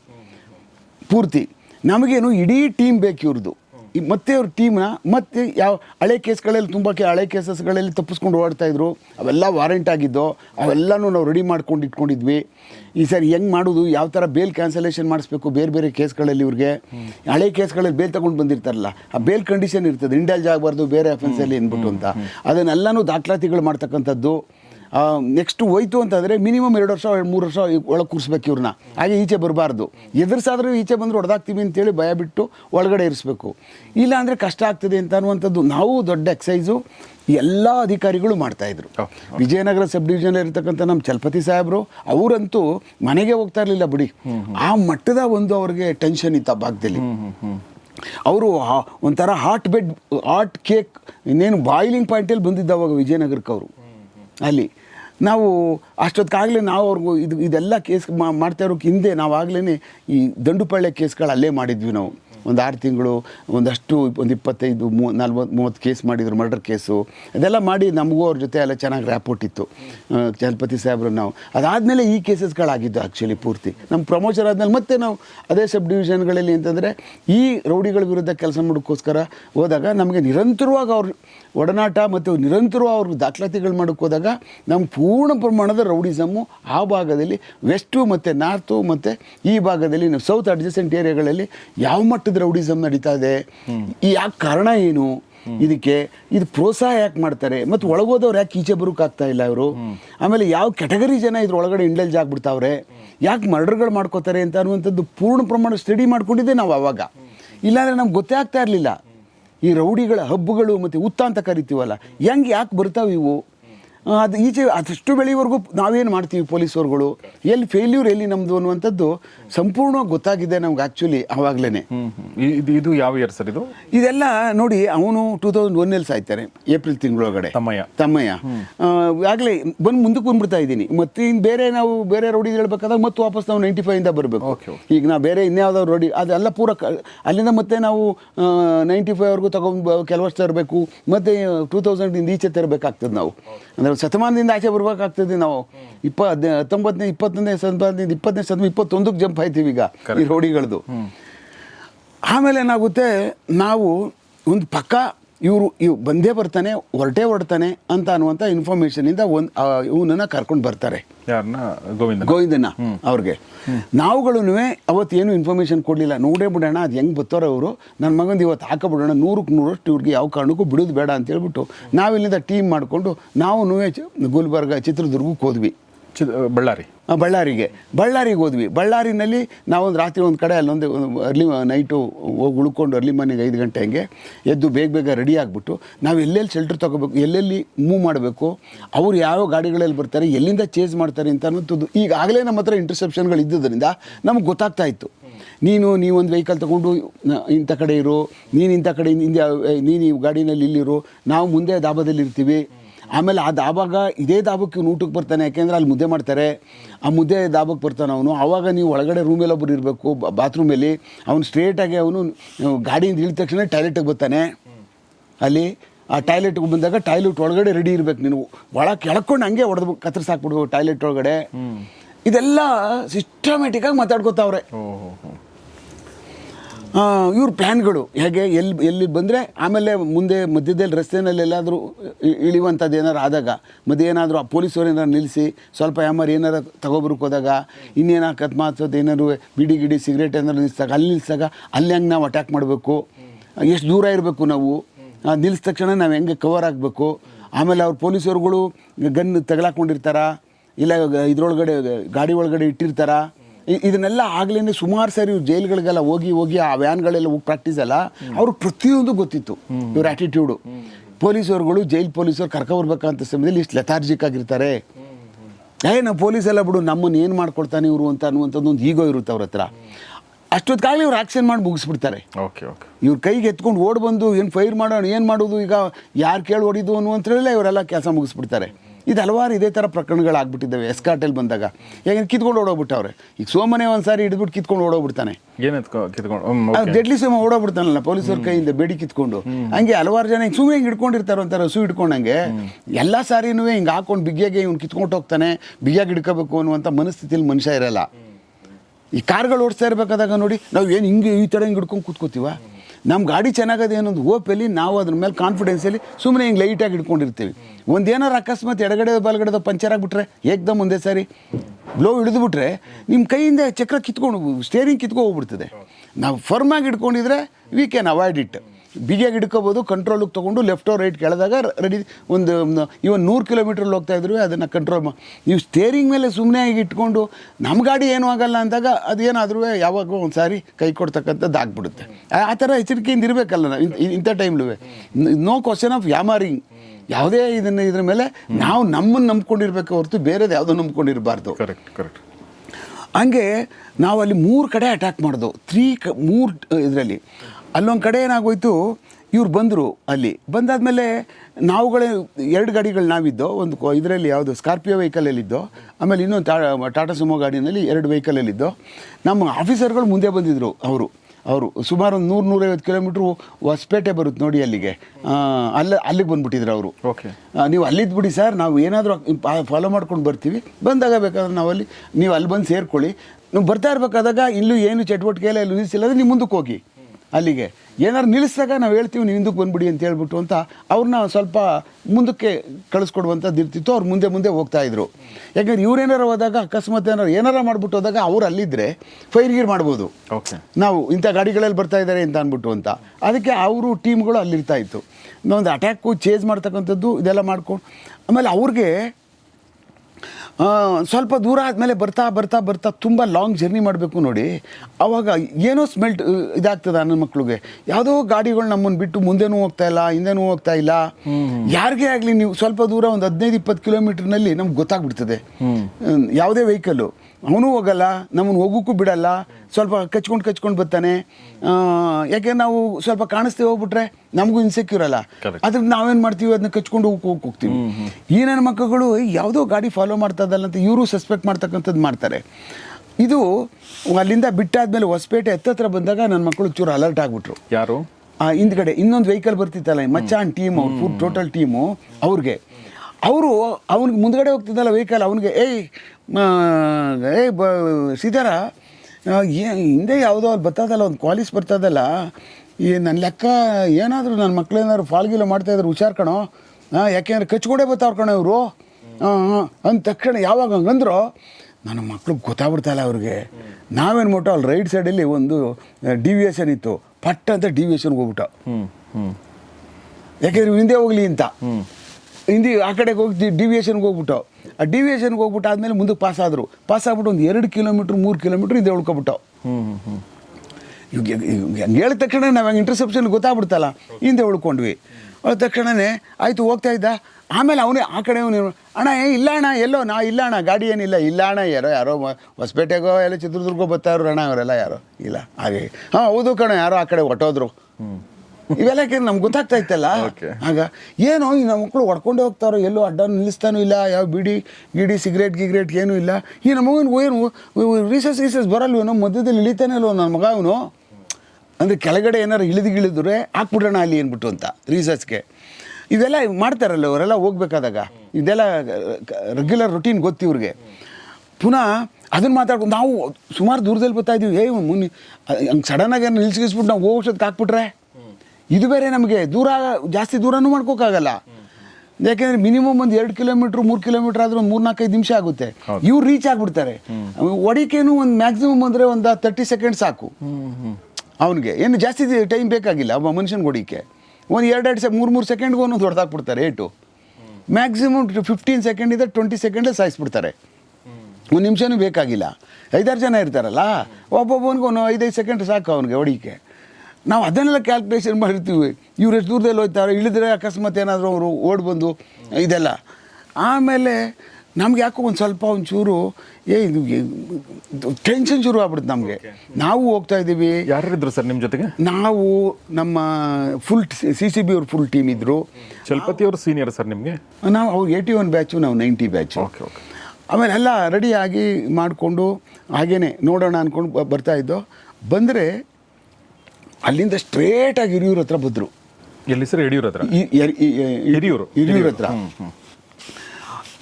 ಪೂರ್ತಿ. ನಮಗೇನು, ಇಡೀ ಟೀಮ್ ಬೇಕು ಇವ್ರದ್ದು ಈ ಮತ್ತೆ ಅವ್ರ ಟೀಮ್ನ ಮತ್ತೆ ಯಾವ ಹಳೆ ಕೇಸ್ಗಳಲ್ಲಿ ತುಂಬ ಕೆ, ಹಳೆ ಕೇಸಸ್ಗಳಲ್ಲಿ ತಪ್ಪಿಸ್ಕೊಂಡು ಓಡ್ತಾ ಇದ್ರು. ಅವೆಲ್ಲ ವಾರೆಂಟ್ ಆಗಿದ್ದೋ, ಅವೆಲ್ಲನೂ ನಾವು ರೆಡಿ ಮಾಡ್ಕೊಂಡು ಇಟ್ಕೊಂಡಿದ್ವಿ. ಈ ಸರಿ ಹೆಂಗೆ ಮಾಡೋದು, ಯಾವ ಥರ ಬೇಲ್ ಕ್ಯಾನ್ಸಲೇಷನ್ ಮಾಡಿಸ್ಬೇಕು, ಬೇರೆ ಬೇರೆ ಕೇಸ್ಗಳಲ್ಲಿ ಇವ್ರಿಗೆ. ಹಳೆ ಕೇಸ್ಗಳಲ್ಲಿ ಬೇಲ್ ತಗೊಂಡು ಬಂದಿರ್ತಾರಲ್ಲ, ಆ ಬೇಲ್ ಕಂಡೀಷನ್ ಇರ್ತದೆ. ಇಂಡಲ್ಜ್ ಆಗಬಾರ್ದು ಬೇರೆ ಅಫೆನ್ಸಲ್ಲಿ ಅಂದ್ಬಿಟ್ಟು ಅಂತ. ಅದನ್ನೆಲ್ಲನೂ ದಾಖಲಾತಿಗಳು ಮಾಡ್ತಕ್ಕಂಥದ್ದು. ನೆಕ್ಸ್ಟ್ ಹೋಯ್ತು ಅಂತಂದರೆ ಮಿನಿಮಮ್ ಎರಡು ವರ್ಷ ಮೂರು ವರ್ಷ ಒಳಗೆ ಕೂರಿಸ್ಬೇಕು ಇವ್ರನ್ನ ಹಾಗೆ ಈಚೆ ಬರಬಾರ್ದು. ಎದುರಿಸಾದ್ರೂ ಈಚೆ ಬಂದರೆ ಹೊಡೆದಾಗ್ತೀವಿ ಅಂತೇಳಿ ಭಯ ಬಿಟ್ಟು ಒಳಗಡೆ ಇರಿಸ್ಬೇಕು. ಇಲ್ಲ ಅಂದರೆ ಕಷ್ಟ ಆಗ್ತದೆ ಅಂತ ಅನ್ನುವಂಥದ್ದು ನಾವು ದೊಡ್ಡ ಎಕ್ಸೈಸು ಎಲ್ಲ ಅಧಿಕಾರಿಗಳು ಮಾಡ್ತಾಯಿದ್ರು ವಿಜಯನಗರ ಸಬ್ ಡಿವಿಷನ್ ಇರತಕ್ಕಂಥ ನಮ್ಮ ಚಲಪತಿ ಸಾಹೇಬರು ಅವರಂತೂ ಮನೆಗೆ ಹೋಗ್ತಾ ಇರಲಿಲ್ಲ ಬಿಡಿ. ಆ ಮಟ್ಟದ ಒಂದು ಅವ್ರಿಗೆ ಟೆನ್ಷನ್ ಇತ್ತು ಆ ಭಾಗದಲ್ಲಿ. ಅವರು ಒಂಥರ ಹಾಟ್ ಬೆಡ್ ಹಾಟ್ ಕೇಕ್ ಇನ್ನೇನು ಬಾಯ್ಲಿಂಗ್ ಪಾಯಿಂಟಲ್ಲಿ ಬಂದಿದ್ದ ಅವಾಗ ವಿಜಯನಗರಕ್ಕೆ ಅವರು. ಅಲ್ಲಿ. ನಾವು ಅಷ್ಟೊತ್ತಿಗಾಗಲೇ ನಾವು ಅವ್ರಿಗೂ ಇದು, ಇದೆಲ್ಲ ಕೇಸ್ ಮಾಡ್ತಾ ಇರೋಕ್ಕೆ ಹಿಂದೆ ನಾವಾಗಲೇ ಈ ದಂಡುಪಳ್ಳೆ ಕೇಸ್ಗಳು ಅಲ್ಲೇ ಮಾಡಿದ್ವಿ ನಾವು. ಒಂದು ಆರು ತಿಂಗಳು, ಒಂದಷ್ಟು ಒಂದು ಇಪ್ಪತ್ತೈದು, ಮೂ ನಲ್ವತ್ತು ಮೂವತ್ತು ಕೇಸ್ ಮಾಡಿದರು, ಮರ್ಡರ್ ಕೇಸು. ಅದೆಲ್ಲ ಮಾಡಿ ನಮಗೂ ಅವ್ರ ಜೊತೆ ಎಲ್ಲ ಚೆನ್ನಾಗಿ ರ್ಯಾಪೋರ್ಟ್ ಇತ್ತು. ಚಲಪತಿ ಸಾಹೇಬ್ರು ನಾವು. ಅದಾದಮೇಲೆ ಈ ಕೇಸಸ್ಗಳಾಗಿದ್ದು ಆ್ಯಕ್ಚುಲಿ ಪೂರ್ತಿ. ನಮ್ಮ ಪ್ರಮೋಷನ್ ಆದಮೇಲೆ ಮತ್ತೆ ನಾವು ಅದೇ ಸಬ್ ಡಿವಿಷನ್ಗಳಲ್ಲಿ ಅಂತಂದರೆ ಈ ರೌಡಿಗಳ ವಿರುದ್ಧ ಕೆಲಸ ಮಾಡೋಕ್ಕೋಸ್ಕರ ಹೋದಾಗ ನಮಗೆ ನಿರಂತರವಾಗಿ ಅವ್ರ ಒಡನಾಟ ಮತ್ತು ನಿರಂತರವಾಗಿ ಅವ್ರ ದಾಖಲಾತಿಗಳು ಮಾಡೋಕ್ಕೆ ಹೋದಾಗ ನಮ್ಮ ಪೂರ್ಣ ಪ್ರಮಾಣದ ರೌಡಿಸಮ್ಮು ಆ ಭಾಗದಲ್ಲಿ ವೆಸ್ಟು ಮತ್ತು ನಾರ್ತು ಮತ್ತು ಈ ಭಾಗದಲ್ಲಿ ನಾವು ಸೌತ್ ಅಡ್ಜಸೆಂಟ್ ಏರಿಯಾಗಳಲ್ಲಿ ಯಾವ ಮಟ್ಟದ ರೌಡಿಸಮ್ ನಡೀತಾ ಇದೆ. ಈ ಯಾಕೆ ಕಾರಣ ಏನು? ಇದಕ್ಕೆ ಇದು ಪ್ರೋತ್ಸಾಹ ಯಾಕೆ ಮಾಡ್ತಾರೆ? ಮತ್ತು ಒಳಗೋದವ್ರು ಯಾಕೆ ಈಚೆ ಬರೋಕ್ಕಾಗ್ತಾ ಇಲ್ಲ ಇವರು? ಆಮೇಲೆ ಯಾವ ಕ್ಯಾಟಗರಿ ಜನ ಇದ್ರ ಒಳಗಡೆ ಇಂಡಲ್ಜ್ ಆಗ್ಬಿಡ್ತಾವ್ರೆ ಯಾಕೆ ಮರ್ಡರ್ಗಳು ಮಾಡ್ಕೋತಾರೆ ಅಂತ ಅನ್ನುವಂಥದ್ದು ಪೂರ್ಣ ಪ್ರಮಾಣ ಸ್ಟಡಿ ಮಾಡ್ಕೊಂಡಿದ್ದೆ ನಾವು ಅವಾಗ. ಇಲ್ಲಾಂದ್ರೆ ನಮ್ಗೆ ಗೊತ್ತೇ ಆಗ್ತಾ ಇರಲಿಲ್ಲ. ಈ ರೌಡಿಗಳ ಹಬ್ಬಗಳು ಮತ್ತು ಉತ್ತ ಅಂತ ಕರಿತೀವಲ್ಲ ಹೆಂಗೆ ಯಾಕೆ ಬರ್ತಾವೆ ಇವು? ಅದು ಈಚೆ ಅದಷ್ಟು ಬೆಳೆಯವರೆಗೂ ನಾವೇನು ಮಾಡ್ತೀವಿ ಪೊಲೀಸವ್ರುಗಳು ಎಲ್ಲಿ ಫೇಲ್ಯೂರ್ ಎಲ್ಲಿ ನಮ್ದು ಅನ್ನುವಂಥದ್ದು ಸಂಪೂರ್ಣವಾಗಿ ಗೊತ್ತಾಗಿದೆ ನಮ್ಗೆ ಆ್ಯಕ್ಚುಲಿ ಆವಾಗಲೇ ಇದು ಇದು ಯಾವ ಇಯರ್ ಸರ್ ಇದು? ಇದೆಲ್ಲ ನೋಡಿ ಅವನು ಟೂ ತೌಸಂಡ್ ಒನ್ನಲ್ಲಿ ಸಾಯ್ತಾರೆ ಏಪ್ರಿಲ್ ತಿಂಗಳೊಳಗಡೆ. ತಮ್ಮಯ್ಯ. ತಮ್ಮಯ್ಯ. ಆಗಲೇ ಬಂದು ಮುಂದಕ್ಕೆ ಬಂದ್ಬಿಡ್ತಾ ಇದ್ದೀನಿ. ಮತ್ತೆ ಇನ್ನು ಬೇರೆ ನಾವು ಬೇರೆ ರೋಡಿ ಹೇಳ್ಬೇಕಾದಾಗ ಮತ್ತೆ ವಾಪಸ್ ನಾವು ನೈಂಟಿ ಫೈವ್ ಇಂದ ಬರಬೇಕು. ಈಗ ನಾವು ಬೇರೆ ಇನ್ಯಾವುದೋ ರೋಡಿ ಅದೆಲ್ಲ ಪೂರ ಅಲ್ಲಿಂದ ಮತ್ತೆ ನಾವು ನೈಂಟಿ ಫೈವ್ವರೆಗೂ ತಗೊಂಡು ಕೆಲವಷ್ಟು ತರಬೇಕು. ಮತ್ತೆ ಟೂ ತೌಸಂಡಿಂದ ಈಚೆ ತರಬೇಕಾಗ್ತದೆ ನಾವು. ಅಂದರೆ ಶತಮಾನದಿಂದ ಆಚೆ ಬರ್ಬೇಕಾಗ್ತದೆ ನಾವು. ಇಪ್ಪ ಹತ್ತೊಂಬತ್ತನೇ ಇಪ್ಪತ್ತನೇ ಶತಮಾನದಿಂದ ಇಪ್ಪತ್ತನೇ ಶತಮಾನ ಇಪ್ಪತ್ತೊಂದಕ್ಕೆ ಜಂಪ್ ಆಯ್ತೀವಿ ಈಗ ಈ ರೋಡಿಗಳದ್ದು ಆಮೇಲೆ ಏನಾಗುತ್ತೆ ನಾವು ಒಂದು ಪಕ್ಕ ಇವರು ಇವ್ ಬಂದೇ ಬರ್ತಾನೆ ಹೊರಟೇ ಹೊರಡ್ತಾನೆ ಅಂತ ಅನ್ನುವಂಥ ಇನ್ಫಾರ್ಮೇಷನಿಂದ ಒಂದು ಇವನನ್ನು ಕರ್ಕೊಂಡು ಬರ್ತಾರೆ. ಯಾರನ್ನ ಗೋವಿಂದ ಗೋವಿಂದನ ಅವ್ರಿಗೆ. ನಾವುಗಳೂ ಅವತ್ತು ಏನು ಇನ್ಫಾರ್ಮೇಷನ್ ಕೊಡಲಿಲ್ಲ. ನೋಡೇ ಬಿಡೋಣ ಅದು ಹೆಂಗೆ ಬರ್ತಾರೋ ಅವರು? ನನ್ನ ಮಗಂದು ಇವತ್ತು ಹಾಕಬಿಡೋಣ ನೂರಕ್ಕೆ ನೂರಷ್ಟು ಇವ್ರಿಗೆ ಯಾವ ಕಾರಣಕ್ಕೂ ಬಿಡೋದು ಬೇಡ ಅಂತ ಹೇಳ್ಬಿಟ್ಟು ನಾವಿಲ್ಲಿಂದ ಟೀಮ್ ಮಾಡಿಕೊಂಡು ನಾವು ಗುಲ್ಬರ್ಗ ಚಿತ್ರದುರ್ಗಕ್ಕೆ ಹೋದ್ವಿ. ಚಿ- ಬಳ್ಳಾರಿ. ಬಳ್ಳಾರಿಗೆ. ಬಳ್ಳಾರಿಗೆ ಹೋದ್ವಿ. ಬಳ್ಳಾರಿನಲ್ಲಿ ನಾವೊಂದು ರಾತ್ರಿ ಒಂದು ಕಡೆ ಅಲ್ಲೊಂದು ಅರ್ಲಿ ನೈಟು ಹೋಗಿ ಉಳ್ಕೊಂಡು ಅರ್ಲಿ ಮನೆಗೆ ಐದು ಗಂಟೆ ಹಂಗೆ ಎದ್ದು ಬೇಗ ಬೇಗ ರೆಡಿ ಆಗಿಬಿಟ್ಟು ನಾವು ಎಲ್ಲೆಲ್ಲಿ ಶೆಲ್ಟರ್ ತೊಗೋಬೇಕು, ಎಲ್ಲೆಲ್ಲಿ ಮೂವ್ ಮಾಡಬೇಕು, ಅವ್ರು ಯಾವ ಗಾಡಿಗಳಲ್ಲಿ ಬರ್ತಾರೆ, ಎಲ್ಲಿಂದ ಚೇಂಜ್ ಮಾಡ್ತಾರೆ ಅಂತ ಅನ್ನೋದು ಈಗಾಗಲೇ ನಮ್ಮ ಹತ್ರ ಇಂಟರ್ಸೆಪ್ಷನ್ಗಳು ಇದ್ದುದರಿಂದ ನಮ್ಗೆ ಗೊತ್ತಾಗ್ತಾ ಇತ್ತು. ನೀನು ನೀವೊಂದು ವೆಹಿಕಲ್ ತೊಗೊಂಡು ಇಂಥ ಕಡೆ ಇರು, ನೀನು ಇಂಥ ಕಡೆ ಹಿಂದೆ ನೀನು ಈ ಗಾಡಿನಲ್ಲಿ ಇಲ್ಲಿರು, ನಾವು ಮುಂದೆ ದಾಬದಲ್ಲಿ ಇರ್ತೀವಿ ಆಮೇಲೆ ಆ ದಾಬಾಗ ಇದೇ ದಾಬಕ್ಕೆ ಇವ್ನು ಊಟಕ್ಕೆ ಬರ್ತಾನೆ ಯಾಕೆಂದ್ರೆ ಅಲ್ಲಿ ಮುದ್ದೆ ಮಾಡ್ತಾರೆ. ಆ ಮುದ್ದೆ ದಾಬಕ್ಕೆ ಬರ್ತಾನೆ ಅವನು. ಆವಾಗ ನೀವು ಒಳಗಡೆ ರೂಮಲ್ಲಿ ಒಬ್ಬರು ಇರಬೇಕು ಬಾತ್ರೂಮಲ್ಲಿ ಅವನು ಸ್ಟ್ರೇಟಾಗಿ ಅವನು ಗಾಡಿಯಿಂದ ಇಳಿದ ತಕ್ಷಣ ಟಾಯ್ಲೆಟಿಗೆ ಬರ್ತಾನೆ. ಅಲ್ಲಿ ಆ ಟಾಯ್ಲೆಟ್ಗೆ ಬಂದಾಗ ಟಾಯ್ಲೆಟ್ ಒಳಗಡೆ ರೆಡಿ ಇರಬೇಕು ನೀನು. ಒಳ ಕೆಳಕೊಂಡು ಹಂಗೆ ಹೊಡೆದು ಕತ್ತರಿಸಾಕ್ಬಿಡ್ಬೇಕು ಟಾಯ್ಲೆಟ್ ಒಳಗಡೆ. ಇದೆಲ್ಲ ಸಿಸ್ಟಮ್ಯಾಟಿಕ್ಕಾಗಿ ಮಾತಾಡ್ಕೋತಾವ್ರೆ. ಓಹೋ. ಇವ್ರ ಪ್ಲ್ಯಾನ್ಗಳು ಹೇಗೆ ಎಲ್ಲಿ ಎಲ್ಲಿ ಬಂದರೆ ಆಮೇಲೆ ಮುಂದೆ ಮಧ್ಯದಲ್ಲಿ ರಸ್ತೆಯಲ್ಲಿ ಎಲ್ಲಾದರೂ ಇಳಿಯುವಂಥದ್ದು ಏನಾರು ಆದಾಗ ಮಧ್ಯೆ ಏನಾದರೂ ಆ ಪೊಲೀಸರು ಏನಾರು ನಿಲ್ಲಿಸಿ ಸ್ವಲ್ಪ ಯಾಮಾರು ಏನಾರು ತಗೊಬರಕ್ಕೆ ಹೋದಾಗ ಇನ್ನೇನು ಅಕಸ್ಮಾತ್ ಏನಾದ್ರು ಬಿಡಿ ಗಿಡಿ ಸಿಗರೇಟ್ ಏನಾರು ನಿಲ್ಲಿಸಿದಾಗ ಅಲ್ಲಿ ನಿಲ್ಲಿಸಿದಾಗ ಅಲ್ಲಿ ಹೆಂಗೆ ನಾವು ಅಟ್ಯಾಕ್ ಮಾಡಬೇಕು. ಎಷ್ಟು ದೂರ ಇರಬೇಕು ನಾವು. ನಿಲ್ಲಿಸಿದ ತಕ್ಷಣ ನಾವು ಹೆಂಗೆ ಕವರ್ ಆಗಬೇಕು? ಆಮೇಲೆ ಅವ್ರ ಪೊಲೀಸರುಗಳು ಗನ್ ತಗಲಾಕೊಂಡಿರ್ತಾರ? ಇಲ್ಲ ಇದ್ರೊಳಗಡೆ ಗಾಡಿ ಒಳಗಡೆ ಇಟ್ಟಿರ್ತಾರ? ಇದನ್ನೆಲ್ಲ ಆಗ್ಲೇ ಸುಮಾರು ಸಾರಿ ಇವ್ರು ಜೈಲ್ಗಳಿಗೆಲ್ಲ ಹೋಗಿ ಹೋಗಿ ಆ ವ್ಯಾನ್ಗಳೆಲ್ಲ ಹೋಗಿ ಪ್ರಾಕ್ಟೀಸ್ ಅಲ್ಲ ಅವ್ರು ಪ್ರತಿಯೊಂದು ಗೊತ್ತಿತ್ತು ಇವ್ರ ಆ್ಯಟಿಟ್ಯೂಡು ಪೊಲೀಸರುಗಳು ಜೈಲ್ ಪೊಲೀಸರು ಕರ್ಕೊಬರ್ಬೇಕಂತ ಸಮಯದಲ್ಲಿ ಇಷ್ಟು ಲೆಥಾರ್ಜಿಕ್ ಆಗಿರ್ತಾರೆ ಏ ನಾವು ಪೊಲೀಸ್ ಎಲ್ಲ ಬಿಡು ನಮ್ಮನ್ನು ಏನು ಮಾಡ್ಕೊಳ್ತಾನೆ ಇವರು ಅಂತ ಅನ್ನುವಂಥದ್ದು ಒಂದು ಈಗೋ ಇರುತ್ತೆ ಅವ್ರ ಹತ್ರ. ಅಷ್ಟೊತ್ತಾಗಲಿ ಇವ್ರು ಆ್ಯಕ್ಷನ್ ಮಾಡಿ ಮುಗಿಸ್ಬಿಡ್ತಾರೆ. ಓಕೆ ಓಕೆ ಇವ್ರ ಕೈಗೆ ಎತ್ಕೊಂಡು ಓಡ್ ಬಂದು ಏನು ಫೈರ್ ಮಾಡೋಣ ಏನು ಮಾಡೋದು ಈಗ ಯಾರು ಕೇಳಿ ಹೊಡಿದು ಅನ್ನುವಂಥೇಳಿ ಇವರೆಲ್ಲ ಕೆಲಸ ಮುಗಿಸ್ಬಿಡ್ತಾರೆ. ಇದು ಹಲವಾರು ಇದೇ ಥರ ಪ್ರಕರಣಗಳಾಗ್ಬಿಟ್ಟಿದ್ದಾವೆ. ಎಸ್ಕಾಟಲ್ಲಿ ಬಂದಾಗ. ಯಾಕಂದ್ರೆ ಕಿತ್ಕೊಂಡು ಓಡೋಗ್ಬಿಟ್ಟವ್ರೆ. ಈಗ ಸೋಮನೆ ಒಂದು ಸಾರಿ ಹಿಡಿದ್ಬಿಟ್ಟು ಕಿತ್ಕೊಂಡು ಓಡೋಗ್ಬಿಡ್ತಾನೆ. ಡೆಡ್ಲಿ ಸೋಮ ಓಡೋಗ್ಬಿಡ್ತಾನಲ್ಲ ಪೊಲೀಸರ ಕೈಯಿಂದ ಬೇಡಿ ಕಿತ್ಕೊಂಡು. ಹಂಗೆ ಹಲವಾರು ಜನ ಹಿಂಗೆ ಸುಮ್ಮನೆ ಹಿಂಗೆ ಹಿಡ್ಕೊಂಡಿರ್ತಾರೆ ಒಂಥರ ಹಸು ಹಿಡ್ಕೊಂಡಂಗೆ ಎಲ್ಲ ಸಾರಿನೂ ಹಿಂಗೆ ಹಾಕೊಂಡು ಬಿಗ್ಯಾಗೆ ಇವ್ನು ಕಿತ್ಕೊಂಡು ಹೋಗ್ತಾನೆ ಬಿಗಿಯಾಗಿ ಹಿಡ್ಕೋಬೇಕು ಅನ್ನುವಂಥ ಮನಸ್ಥಿತಿಯಲ್ಲಿ ಮನುಷ್ಯ ಇರಲ್ಲ. ಈ ಕಾರ್ಗಳು ಓಡಿಸ್ತಾ ಇರಬೇಕಾದಾಗ ನೋಡಿ ನಾವು ಏನು ಹಿಂಗೆ ಈ ಥರ ಹಿಂಗೆ ಹಿಡ್ಕೊಂಡು ಕೂತ್ಕೋತೀವ? ನಮ್ಮ ಗಾಡಿ ಚೆನ್ನಾಗದೆ ಅನ್ನೋದು ಓಪಲ್ಲಿ ನಾವು ಅದ್ರ ಮೇಲೆ ಕಾನ್ಫಿಡೆನ್ಸಲ್ಲಿ ಸುಮ್ಮನೆ ಹಿಂಗೆ ಲೈಟಾಗಿ ಇಟ್ಕೊಂಡಿರ್ತೀವಿ ಒಂದೇನಾರು ಅಕಸ್ಮಾತ್ ಎಡಗಡೆ ಬಲಗಡೆದ ಪಂಚರ್ ಆಗಿಬಿಟ್ರೆ ಏಕ್ದಮ್ ಒಂದೇ ಸಾರಿ ಬ್ಲೋ ಹಿಡಿದುಬಿಟ್ರೆ ನಿಮ್ಮ ಕೈಯಿಂದ ಚಕ್ರ ಕಿತ್ಕೊಂಡು ಸ್ಟೇರಿಂಗ್ ಕಿತ್ಕೊ ಹೋಗ್ಬಿಡ್ತದೆ. ನಾವು ಫರ್ಮಾಗಿ ಇಟ್ಕೊಂಡಿದ್ರೆ ವಿ ಕ್ಯಾನ್ ಅವಾಯ್ಡ್ ಇಟ್ ಬಿಗಿಯಾಗಿ ಹಿಡ್ಕೋಬೋದು ಕಂಟ್ರೋಲಿಗೆ ತೊಗೊಂಡು ಲೆಫ್ಟ್ ರೈಟ್ ಕೆಳದಾಗ ರೆಡಿ ಒಂದು ಇವನ್ ನೂರು ಕಿಲೋಮೀಟ್ರಲ್ಲಿ ಹೋಗ್ತಾ ಇದ್ರು ಅದನ್ನು ಕಂಟ್ರೋಲ್ ಮಾ ನೀವು ಸ್ಟೇರಿಂಗ್ ಮೇಲೆ ಸುಮ್ಮನೆ ಆಗಿ ಇಟ್ಕೊಂಡು ನಮ್ಮ ಗಾಡಿ ಏನೂ ಆಗಲ್ಲ ಅಂದಾಗ ಅದೇನಾದರೂ ಯಾವಾಗ ಒಂದು ಸಾರಿ ಕೈ ಕೊಡ್ತಕ್ಕಂಥದ್ದು ಆಗ್ಬಿಡುತ್ತೆ. ಆ- ಥರ ಎಚ್ಚರಿಕೆಯಿಂದ ಇರಬೇಕಲ್ಲ ನಾವು ಇಂಥ- ಇಂಥ ಟೈಮ್ಲೂ ನೋ ಕ್ವಶನ್ ಆಫ್ ಯಾಮಾರಿಂಗ್ ಯಾವುದೇ ಇದನ್ನು ಇದ್ರ ಮೇಲೆ ನಾವು ನಮ್ಮನ್ನು ನಂಬ್ಕೊಂಡಿರ್ಬೇಕು ಹೊರತು ಬೇರೆದು ಯಾವುದೋ ನಂಬ್ಕೊಂಡಿರಬಾರ್ದು. ಕರೆಕ್ಟ್ ಕರೆಕ್ಟ್ ಹಂಗೆ ನಾವು ಅಲ್ಲಿ ಮೂರು ಕಡೆ ಅಟ್ಯಾಕ್ ಮಾಡಿದೆವು ತ್ರೀ ಕ ಮೂರು ಇದರಲ್ಲಿ. ಅಲ್ಲೊಂದು ಕಡೆ ಏನಾಗೋಯ್ತು ಇವ್ರು ಬಂದರು ಅಲ್ಲಿ. ಬಂದಾದಮೇಲೆ ನಾವುಗಳೇ ಎರಡು ಗಾಡಿಗಳು ನಾವಿದ್ದೋ ಒಂದು ಇದರಲ್ಲಿ ಯಾವುದು ಸ್ಕಾರ್ಪಿಯೋ ವೆಹಿಕಲಲ್ಲಿದ್ದೋ ಆಮೇಲೆ ಇನ್ನೊಂದು ಟಾ ಟಾಟಾ ಸುಮೋ ಗಾಡಿನಲ್ಲಿ ಎರಡು ವೆಹಿಕಲಲ್ಲಿದ್ದೋ ನಮ್ಮ ಆಫೀಸರ್ಗಳು ಮುಂದೆ ಬಂದಿದ್ದರು ಅವರು. ಅವರು ಸುಮಾರು ಒಂದು ನೂರು ನೂರೈವತ್ತು ಕಿಲೋಮೀಟ್ರು ಹೊಸಪೇಟೆ ಬರುತ್ತೆ ನೋಡಿ ಅಲ್ಲಿಗೆ. ಅಲ್ಲಿ ಅಲ್ಲ ಅಲ್ಲಿಗೆ ಬಂದ್ಬಿಟ್ಟಿದ್ರು ಅವರು. ಓಕೆ. ನೀವು ಅಲ್ಲಿದ್ದು ಬಿಡಿ ಸರ್ ನಾವು ಏನಾದರೂ ಫಾಲೋ ಮಾಡ್ಕೊಂಡು ಬರ್ತೀವಿ. ಬಂದಾಗ ಬೇಕಾದ್ರೆ ನಾವು ಅಲ್ಲಿ ನೀವು ಅಲ್ಲಿ ಬಂದು ಸೇರ್ಕೊಳ್ಳಿ. ನೀವು ಬರ್ತಾ ಇರಬೇಕಾದಾಗ ಇಲ್ಲೂ ಏನು ಚಟುವಟಿಕೆ ಇಲ್ಲ ಇಲ್ಲಿ ನಿಲ್ಲಿಸಿಲ್ಲ ಅಂದರೆ ನೀವು ಮುಂದಕ್ಕೆ ಹೋಗಿ. ಅಲ್ಲಿಗೆ. ಏನಾರು ನಿಲ್ಲಿಸಿದಾಗ ನಾವು ಹೇಳ್ತೀವಿ ನೀವು ಹಿಂದಕ್ಕೆ ಬಂದ್ಬಿಡಿ ಅಂತ ಹೇಳ್ಬಿಟ್ಟು ಅಂತ ಅವ್ರನ್ನ ಸ್ವಲ್ಪ ಮುಂದಕ್ಕೆ ಕಳಿಸ್ಕೊಡುವಂಥದ್ದು ಇರ್ತಿತ್ತು. ಅವ್ರು ಮುಂದೆ ಮುಂದೆ ಹೋಗ್ತಾ ಇದ್ರು. ಯಾಕಂದ್ರೆ ಇವ್ರೇನಾರು ಹೋದಾಗ ಅಕಸ್ಮಾತ್ ಏನಾರು ಏನಾರ ಮಾಡ್ಬಿಟ್ಟು ಹೋದಾಗ ಅವ್ರು ಅಲ್ಲಿದ್ದರೆ ಫೈರ್ ಗೀರ್ ಮಾಡ್ಬೋದು. ಓಕೆ. ನಾವು ಇಂಥ ಗಾಡಿಗಳಲ್ಲಿ ಬರ್ತಾ ಇದ್ದಾರೆ ಅಂತ ಅಂದ್ಬಿಟ್ಟು ಅಂತ. ಅದಕ್ಕೆ ಅವರು ಟೀಮ್ಗಳು ಅಲ್ಲಿರ್ತಾ ಇತ್ತು. ಒಂದು ಅಟ್ಯಾಕು ಚೇಂಜ್ ಮಾಡ್ತಕ್ಕಂಥದ್ದು ಇದೆಲ್ಲ ಮಾಡ್ಕೊಂಡು ಆಮೇಲೆ ಅವ್ರಿಗೆ ಸ್ವಲ್ಪ ದೂರ ಆದಮೇಲೆ ಬರ್ತಾ ಬರ್ತಾ ಬರ್ತಾ ತುಂಬ ಲಾಂಗ್ ಜರ್ನಿ ಮಾಡಬೇಕು ನೋಡಿ. ಆವಾಗ ಏನೋ ಸ್ಮೆಲ್ಟ್ ಇದಾಗ್ತದೆ ನನ್ನ ಮಕ್ಳಿಗೆ. ಯಾವುದೋ ಗಾಡಿಗಳು ನಮ್ಮನ್ನು ಬಿಟ್ಟು ಮುಂದೆನೂ ಹೋಗ್ತಾ ಇಲ್ಲ ಹಿಂದೆನೂ ಹೋಗ್ತಾ ಇಲ್ಲ. ಯಾರಿಗೇ ಆಗಲಿ ನೀವು ಸ್ವಲ್ಪ ದೂರ ಒಂದು ಹದಿನೈದು ಇಪ್ಪತ್ತು ಕಿಲೋಮೀಟ್ರ್ನಲ್ಲಿ ನಮ್ಗೆ ಗೊತ್ತಾಗ್ಬಿಡ್ತದೆ. ಯಾವುದೇ ವೆಹಿಕಲ್ಲು ಅವನು ಹೋಗಲ್ಲ ನಮ್ಮನ್ನು ಹೋಗೋಕ್ಕೂ ಬಿಡಲ್ಲ ಸ್ವಲ್ಪ ಕಚ್ಕೊಂಡು ಕಚ್ಕೊಂಡು ಬರ್ತಾನೆ. ಯಾಕೆ ನಾವು ಸ್ವಲ್ಪ ಕಾಣಿಸ್ತೇವೆ ಹೋಗ್ಬಿಟ್ರೆ ನಮಗೂ ಇನ್ಸೆಕ್ಯೂರ್ ಅಲ್ಲ. ಅದ್ರ ನಾವೇನು ಮಾಡ್ತೀವಿ? ಅದನ್ನ ಕಚ್ಕೊಂಡು ಹೋಗಿ ಹೋಗಿ ಹೋಗ್ತೀವಿ. ಈ ನನ್ನ ಮಕ್ಕಳು ಯಾವುದೋ ಗಾಡಿ ಫಾಲೋ ಮಾಡ್ತಾ ಇದ್ದಲ್ಲ ಅಂತ ಇವರು ಸಸ್ಪೆಕ್ಟ್ ಮಾಡ್ತಕ್ಕಂಥದ್ದು ಮಾಡ್ತಾರೆ. ಇದು ಅಲ್ಲಿಂದ ಬಿಟ್ಟಾದ್ಮೇಲೆ ಹೊಸಪೇಟೆ ಹತ್ತತ್ರ ಬಂದಾಗ ನನ್ನ ಮಕ್ಕಳು ಚೂರು ಅಲರ್ಟ್ ಆಗಿಬಿಟ್ರು. ಯಾರು? ಆ ಹಿಂದ್ಗಡೆ ಇನ್ನೊಂದು ವೆಹಿಕಲ್ ಬರ್ತಿತ್ತಲ್ಲ ಮಚ್ಚಾನ್ ಟೀಮ್ ಅವ್ರು ಟೋಟಲ್ ಟೀಮು ಅವ್ರಿಗೆ. ಅವರು ಅವ್ನಿಗೆ ಮುಂದ್ಗಡೆ ಹೋಗ್ತಿದ್ದಲ್ಲ ವೆಹಿಕಲ್ ಅವನಿಗೆ ಏಯ್ ಏಯ್ ಬ ಸೀತಾರ ಹಿಂದೆ ಯಾವುದೋ ಅಲ್ಲಿ ಬರ್ತದಲ್ಲ ಒಂದು ಕ್ವಾಲಿಸ್ ಬರ್ತದಲ್ಲ ಈ ನನ್ನ ಲೆಕ್ಕ ಏನಾದರೂ ನನ್ನ ಮಕ್ಕಳೇನಾದ್ರು ಫಾಲ್ಗಿಲ್ಲ ಮಾಡ್ತಾಯಿದ್ರು ಹುಷಾರು ಕಣೋ. ಹಾಂ ಯಾಕೆಂದ್ರೆ ಕಚ್ಕೊಂಡೇ ಬರ್ತಾವ್ರು ಕಣೋ ಇವರು. ಹಾಂ ಹಾಂ ಅಂದ ತಕ್ಷಣ ಯಾವಾಗ ಹಂಗಂದ್ರು ನನ್ನ ಮಕ್ಳಿಗೆ ಗೊತ್ತಾಗ್ಬಿಡ್ತಾಯಿಲ್ಲ ಅವ್ರಿಗೆ. ನಾವೇನು ಮಾಡೋ ಅಲ್ಲಿ ರೈಟ್ ಸೈಡಲ್ಲಿ ಒಂದು ಡಿವಿಯೇಷನ್ ಇತ್ತು. ಪಟ್ ಅಂತ ಡಿವಿಯೇಷನ್ಗೆ ಹೋಗ್ಬಿಟ್ಟು. ಯಾಕೆಂದ್ರೆ ಹಿಂದೆ ಹೋಗಲಿ ಅಂತ. ಹಿಂದಿ ಆ ಕಡೆಗೆ ಹೋಗಿ ಡಿವಿಯೇಷನ್ಗೆ ಹೋಗ್ಬಿಟ್ಟು. ಆ ಡಿವಿಯೇಷನ್ಗೆ ಹೋಗ್ಬಿಟ್ಟು ಆದಮೇಲೆ ಮುಂದಕ್ಕೆ ಪಾಸ್ ಆದರು. ಪಾಸ್ ಆಗ್ಬಿಟ್ಟು ಒಂದು ಎರಡು ಕಿಲೋಮೀಟ್ರ್ ಮೂರು ಕಿಲೋಮೀಟ್ರ್ ಹಿಂದೆ ಉಳ್ಕೊಬಿಟ್ಟು. ಇವಾಗ ಹಂಗೆ ಹೇಳಿದ ತಕ್ಷಣ ನಾವು ಹಂಗೆ ಇಂಟರ್ಸೆಪ್ಷನ್ ಗೊತ್ತಾಗ್ಬಿಡ್ತಲ್ಲ, ಹಿಂದೆ ಉಳ್ಕೊಂಡ್ವಿ. ಅದ ತಕ್ಷಣವೇ ಆಯಿತು, ಹೋಗ್ತಾ ಇದ್ದ. ಆಮೇಲೆ ಅವನೇ ಆ ಕಡೆ ಅವನು ಅಣ್ಣ, ಏ, ಇಲ್ಲ ಅಣ್ಣ, ಎಲ್ಲೋ, ನಾ ಇಲ್ಲ ಅಣ್ಣ, ಗಾಡಿ ಏನಿಲ್ಲ, ಇಲ್ಲ ಅಣ್ಣ, ಯಾರೋ ಯಾರೋ, ಹೊಸಪೇಟೆಗೋ, ಎಲ್ಲ ಚಿತ್ರದುರ್ಗೋ ಬರ್ತಾವ್ರು ಅಣ್ಣ, ಅವರೆಲ್ಲ ಯಾರೋ, ಇಲ್ಲ, ಹಾಗೆ. ಹಾಂ, ಹೌದು ಕಣ, ಯಾರೋ ಆ ಕಡೆ ಹೊಟ್ಟೋದ್ರು ಇವೆಲ್ಲ ನಮ್ಗೆ ಗೊತ್ತಾಗ್ತಾ ಇತ್ತಲ್ಲ. ಆಗ ಏನು ಈ ನಮ್ಮ ಮಕ್ಕಳು ಹೊಡ್ಕೊಂಡೇ ಹೋಗ್ತಾರೋ ಎಲ್ಲೂ ಅಡ್ಡ ನಿಲ್ಲಿಸ್ತಾನೂ ಇಲ್ಲ ಯಾವ ಬಿಡಿ ಗಿಡಿ ಸಿಗರೇಟ್ ಗಿಗ್ರೇಟ್ ಏನೂ ಇಲ್ಲ. ಈ ನಮ್ಮ ಮಗನಿಗೆ ಏನು ರೀಸಸ್ ರೀಸಸ್ ಬರಲ್ವೇನೋ ಮಧ್ಯದಲ್ಲಿ ಇಳಿತಾನೆ ಅಲ್ವ ನನ್ನ ಮಗ ಅವನು? ಅಂದರೆ ಕೆಳಗಡೆ ಏನಾರು ಇಳಿದು ಇಳಿದ್ರೆ ಹಾಕ್ಬಿಡೋಣ ಅಲ್ಲಿ ಏನ್ಬಿಟ್ಟು ಅಂತ ರೀಸರ್ಚ್ಗೆ ಇದೆಲ್ಲ ಮಾಡ್ತಾರಲ್ಲ ಅವರೆಲ್ಲ ಹೋಗ್ಬೇಕಾದಾಗ? ಇದೆಲ್ಲ ರೆಗ್ಯುಲರ್ ರೊಟೀನ್ ಗೊತ್ತಿ ಇವ್ರಿಗೆ. ಪುನಃ ಅದನ್ನು ಮಾತಾಡ್ಕೊಂಡು ನಾವು ಸುಮಾರು ದೂರದಲ್ಲಿ ಬರ್ತಾ ಇದೀವಿ. ಏ ಮುನ್ನಿ ಹಂಗೆ ಸಡನ್ನಾಗಿ ಏನು ನಿಲ್ಸಿಸ್ಬಿಟ್ಟು ನಾವು ಹೋಗೋಷ್ಟೊತ್ತಿಗೆ ಹಾಕ್ಬಿಟ್ರೆ? ಇದು ಬೇರೆ ನಮಗೆ ದೂರ ಜಾಸ್ತಿ ದೂರನೂ ಮಾಡ್ಕೋಕ್ಕಾಗಲ್ಲ. ಯಾಕೆಂದ್ರೆ ಮಿನಿಮಮ್ ಒಂದು ಎರಡು ಕಿಲೋಮೀಟರ್ ಮೂರು ಕಿಲೋಮೀಟರ್ ಆದ್ರೆ ಒಂದು ಮೂರು ನಾಲ್ಕೈದು ನಿಮಿಷ ಆಗುತ್ತೆ. ಇವ್ರು ರೀಚ್ ಆಗ್ಬಿಡ್ತಾರೆ. ಹೊಡಿಕೇನು ಒಂದು ಮ್ಯಾಕ್ಸಿಮಮ್ ಅಂದರೆ ಒಂದು ತರ್ಟಿ ಸೆಕೆಂಡ್ ಸಾಕು. ಅವನಿಗೆ. ಏನು ಜಾಸ್ತಿ ಟೈಮ್ ಬೇಕಾಗಿಲ್ಲ. ಒಬ್ಬ ಮನುಷ್ಯನ ಹೊಡಿಕೆ. ಒಂದು ಎರಡೆರಡು ಸೆ ಮೂರು ಮೂರು ಸೆಕೆಂಡ್ಗೂ ಒಂದೊಂದು ಹೊಡೆದಾಕ್ಬಿಡ್ತಾರೆ ಏಟು ಮ್ಯಾಕ್ಸಿಮಮ್ ಫಿಫ್ಟೀನ್ ಸೆಕೆಂಡಿಂದ ಟ್ವೆಂಟಿ ಸೆಕೆಂಡೇ ಸಾಯಿಸ್ಬಿಡ್ತಾರೆ. ಒಂದು ನಿಮಿಷನೂ ಬೇಕಾಗಿಲ್ಲ. ಐದಾರು ಜನ ಇರ್ತಾರಲ್ಲ. ಒಬ್ಬೊಬ್ಬನಿಗೆ ಒಂದು ಐದೈದು ಸೆಕೆಂಡ್ ಸಾಕು ಅವನಿಗೆ ಹೊಡಿಕೆ. ನಾವು ಅದನ್ನೆಲ್ಲ ಕ್ಯಾಲ್ಕುಲೇಷನ್ ಮಾಡಿರ್ತೀವಿ. ಇವ್ರು ಎಷ್ಟು ದೂರದಲ್ಲಿ ಹೋಗ್ತಾರೆ ಇಳಿದ್ರೆ ಅಕಸ್ಮಾತ್ ಏನಾದರೂ ಅವರು ಓಡಿ ಬಂದು ಇದೆಲ್ಲ. ಆಮೇಲೆ ನಮ್ಗೆ ಯಾಕೋ ಒಂದು ಸ್ವಲ್ಪ ಒಂಚೂರು ಏ ಇದು ಟೆನ್ಷನ್ ಶುರು ಆಗ್ಬಿಡುತ್ತೆ ನಮಗೆ. ನಾವು ಹೋಗ್ತಾ ಇದ್ದೀವಿ. ಯಾರಿದ್ರು ಸರ್ ನಿಮ್ಮ ಜೊತೆಗೆ? ನಾವು ನಮ್ಮ ಫುಲ್ ಸಿ ಸಿ ಬಿ ಅವ್ರ ಫುಲ್ ಟೀಮ್ ಇದ್ದರು ಚಲಪತಿ ಅವರು ಸೀನಿಯರ್ ಸರ್ ನಿಮಗೆ? ನಾವು ಅವ್ರು ಏಯ್ಟಿ ಒನ್ ಬ್ಯಾಚು ನಾವು ನೈಂಟಿ ಬ್ಯಾಚು ಓಕೆ ಓಕೆ ಆಮೇಲೆ ಎಲ್ಲ ರೆಡಿಯಾಗಿ ಮಾಡಿಕೊಂಡು ಹಾಗೇನೆ ನೋಡೋಣ ಅಂದ್ಕೊಂಡು ಬ- ಬರ್ತಾ ಇದ್ದೋ. ಬಂದರೆ ಅಲ್ಲಿಂದ ಸ್ಟ್ರೇಟಾಗಿ ಹಿರಿಯೂರ ಹತ್ರ ಬಂದರು. ಎಲ್ಲಿ ಸರ್? ಯಡಿಯೂರ ಹತ್ರ? ಹಿರಿಯೂರು. ಹಿರಿಯೂರ ಹತ್ರ.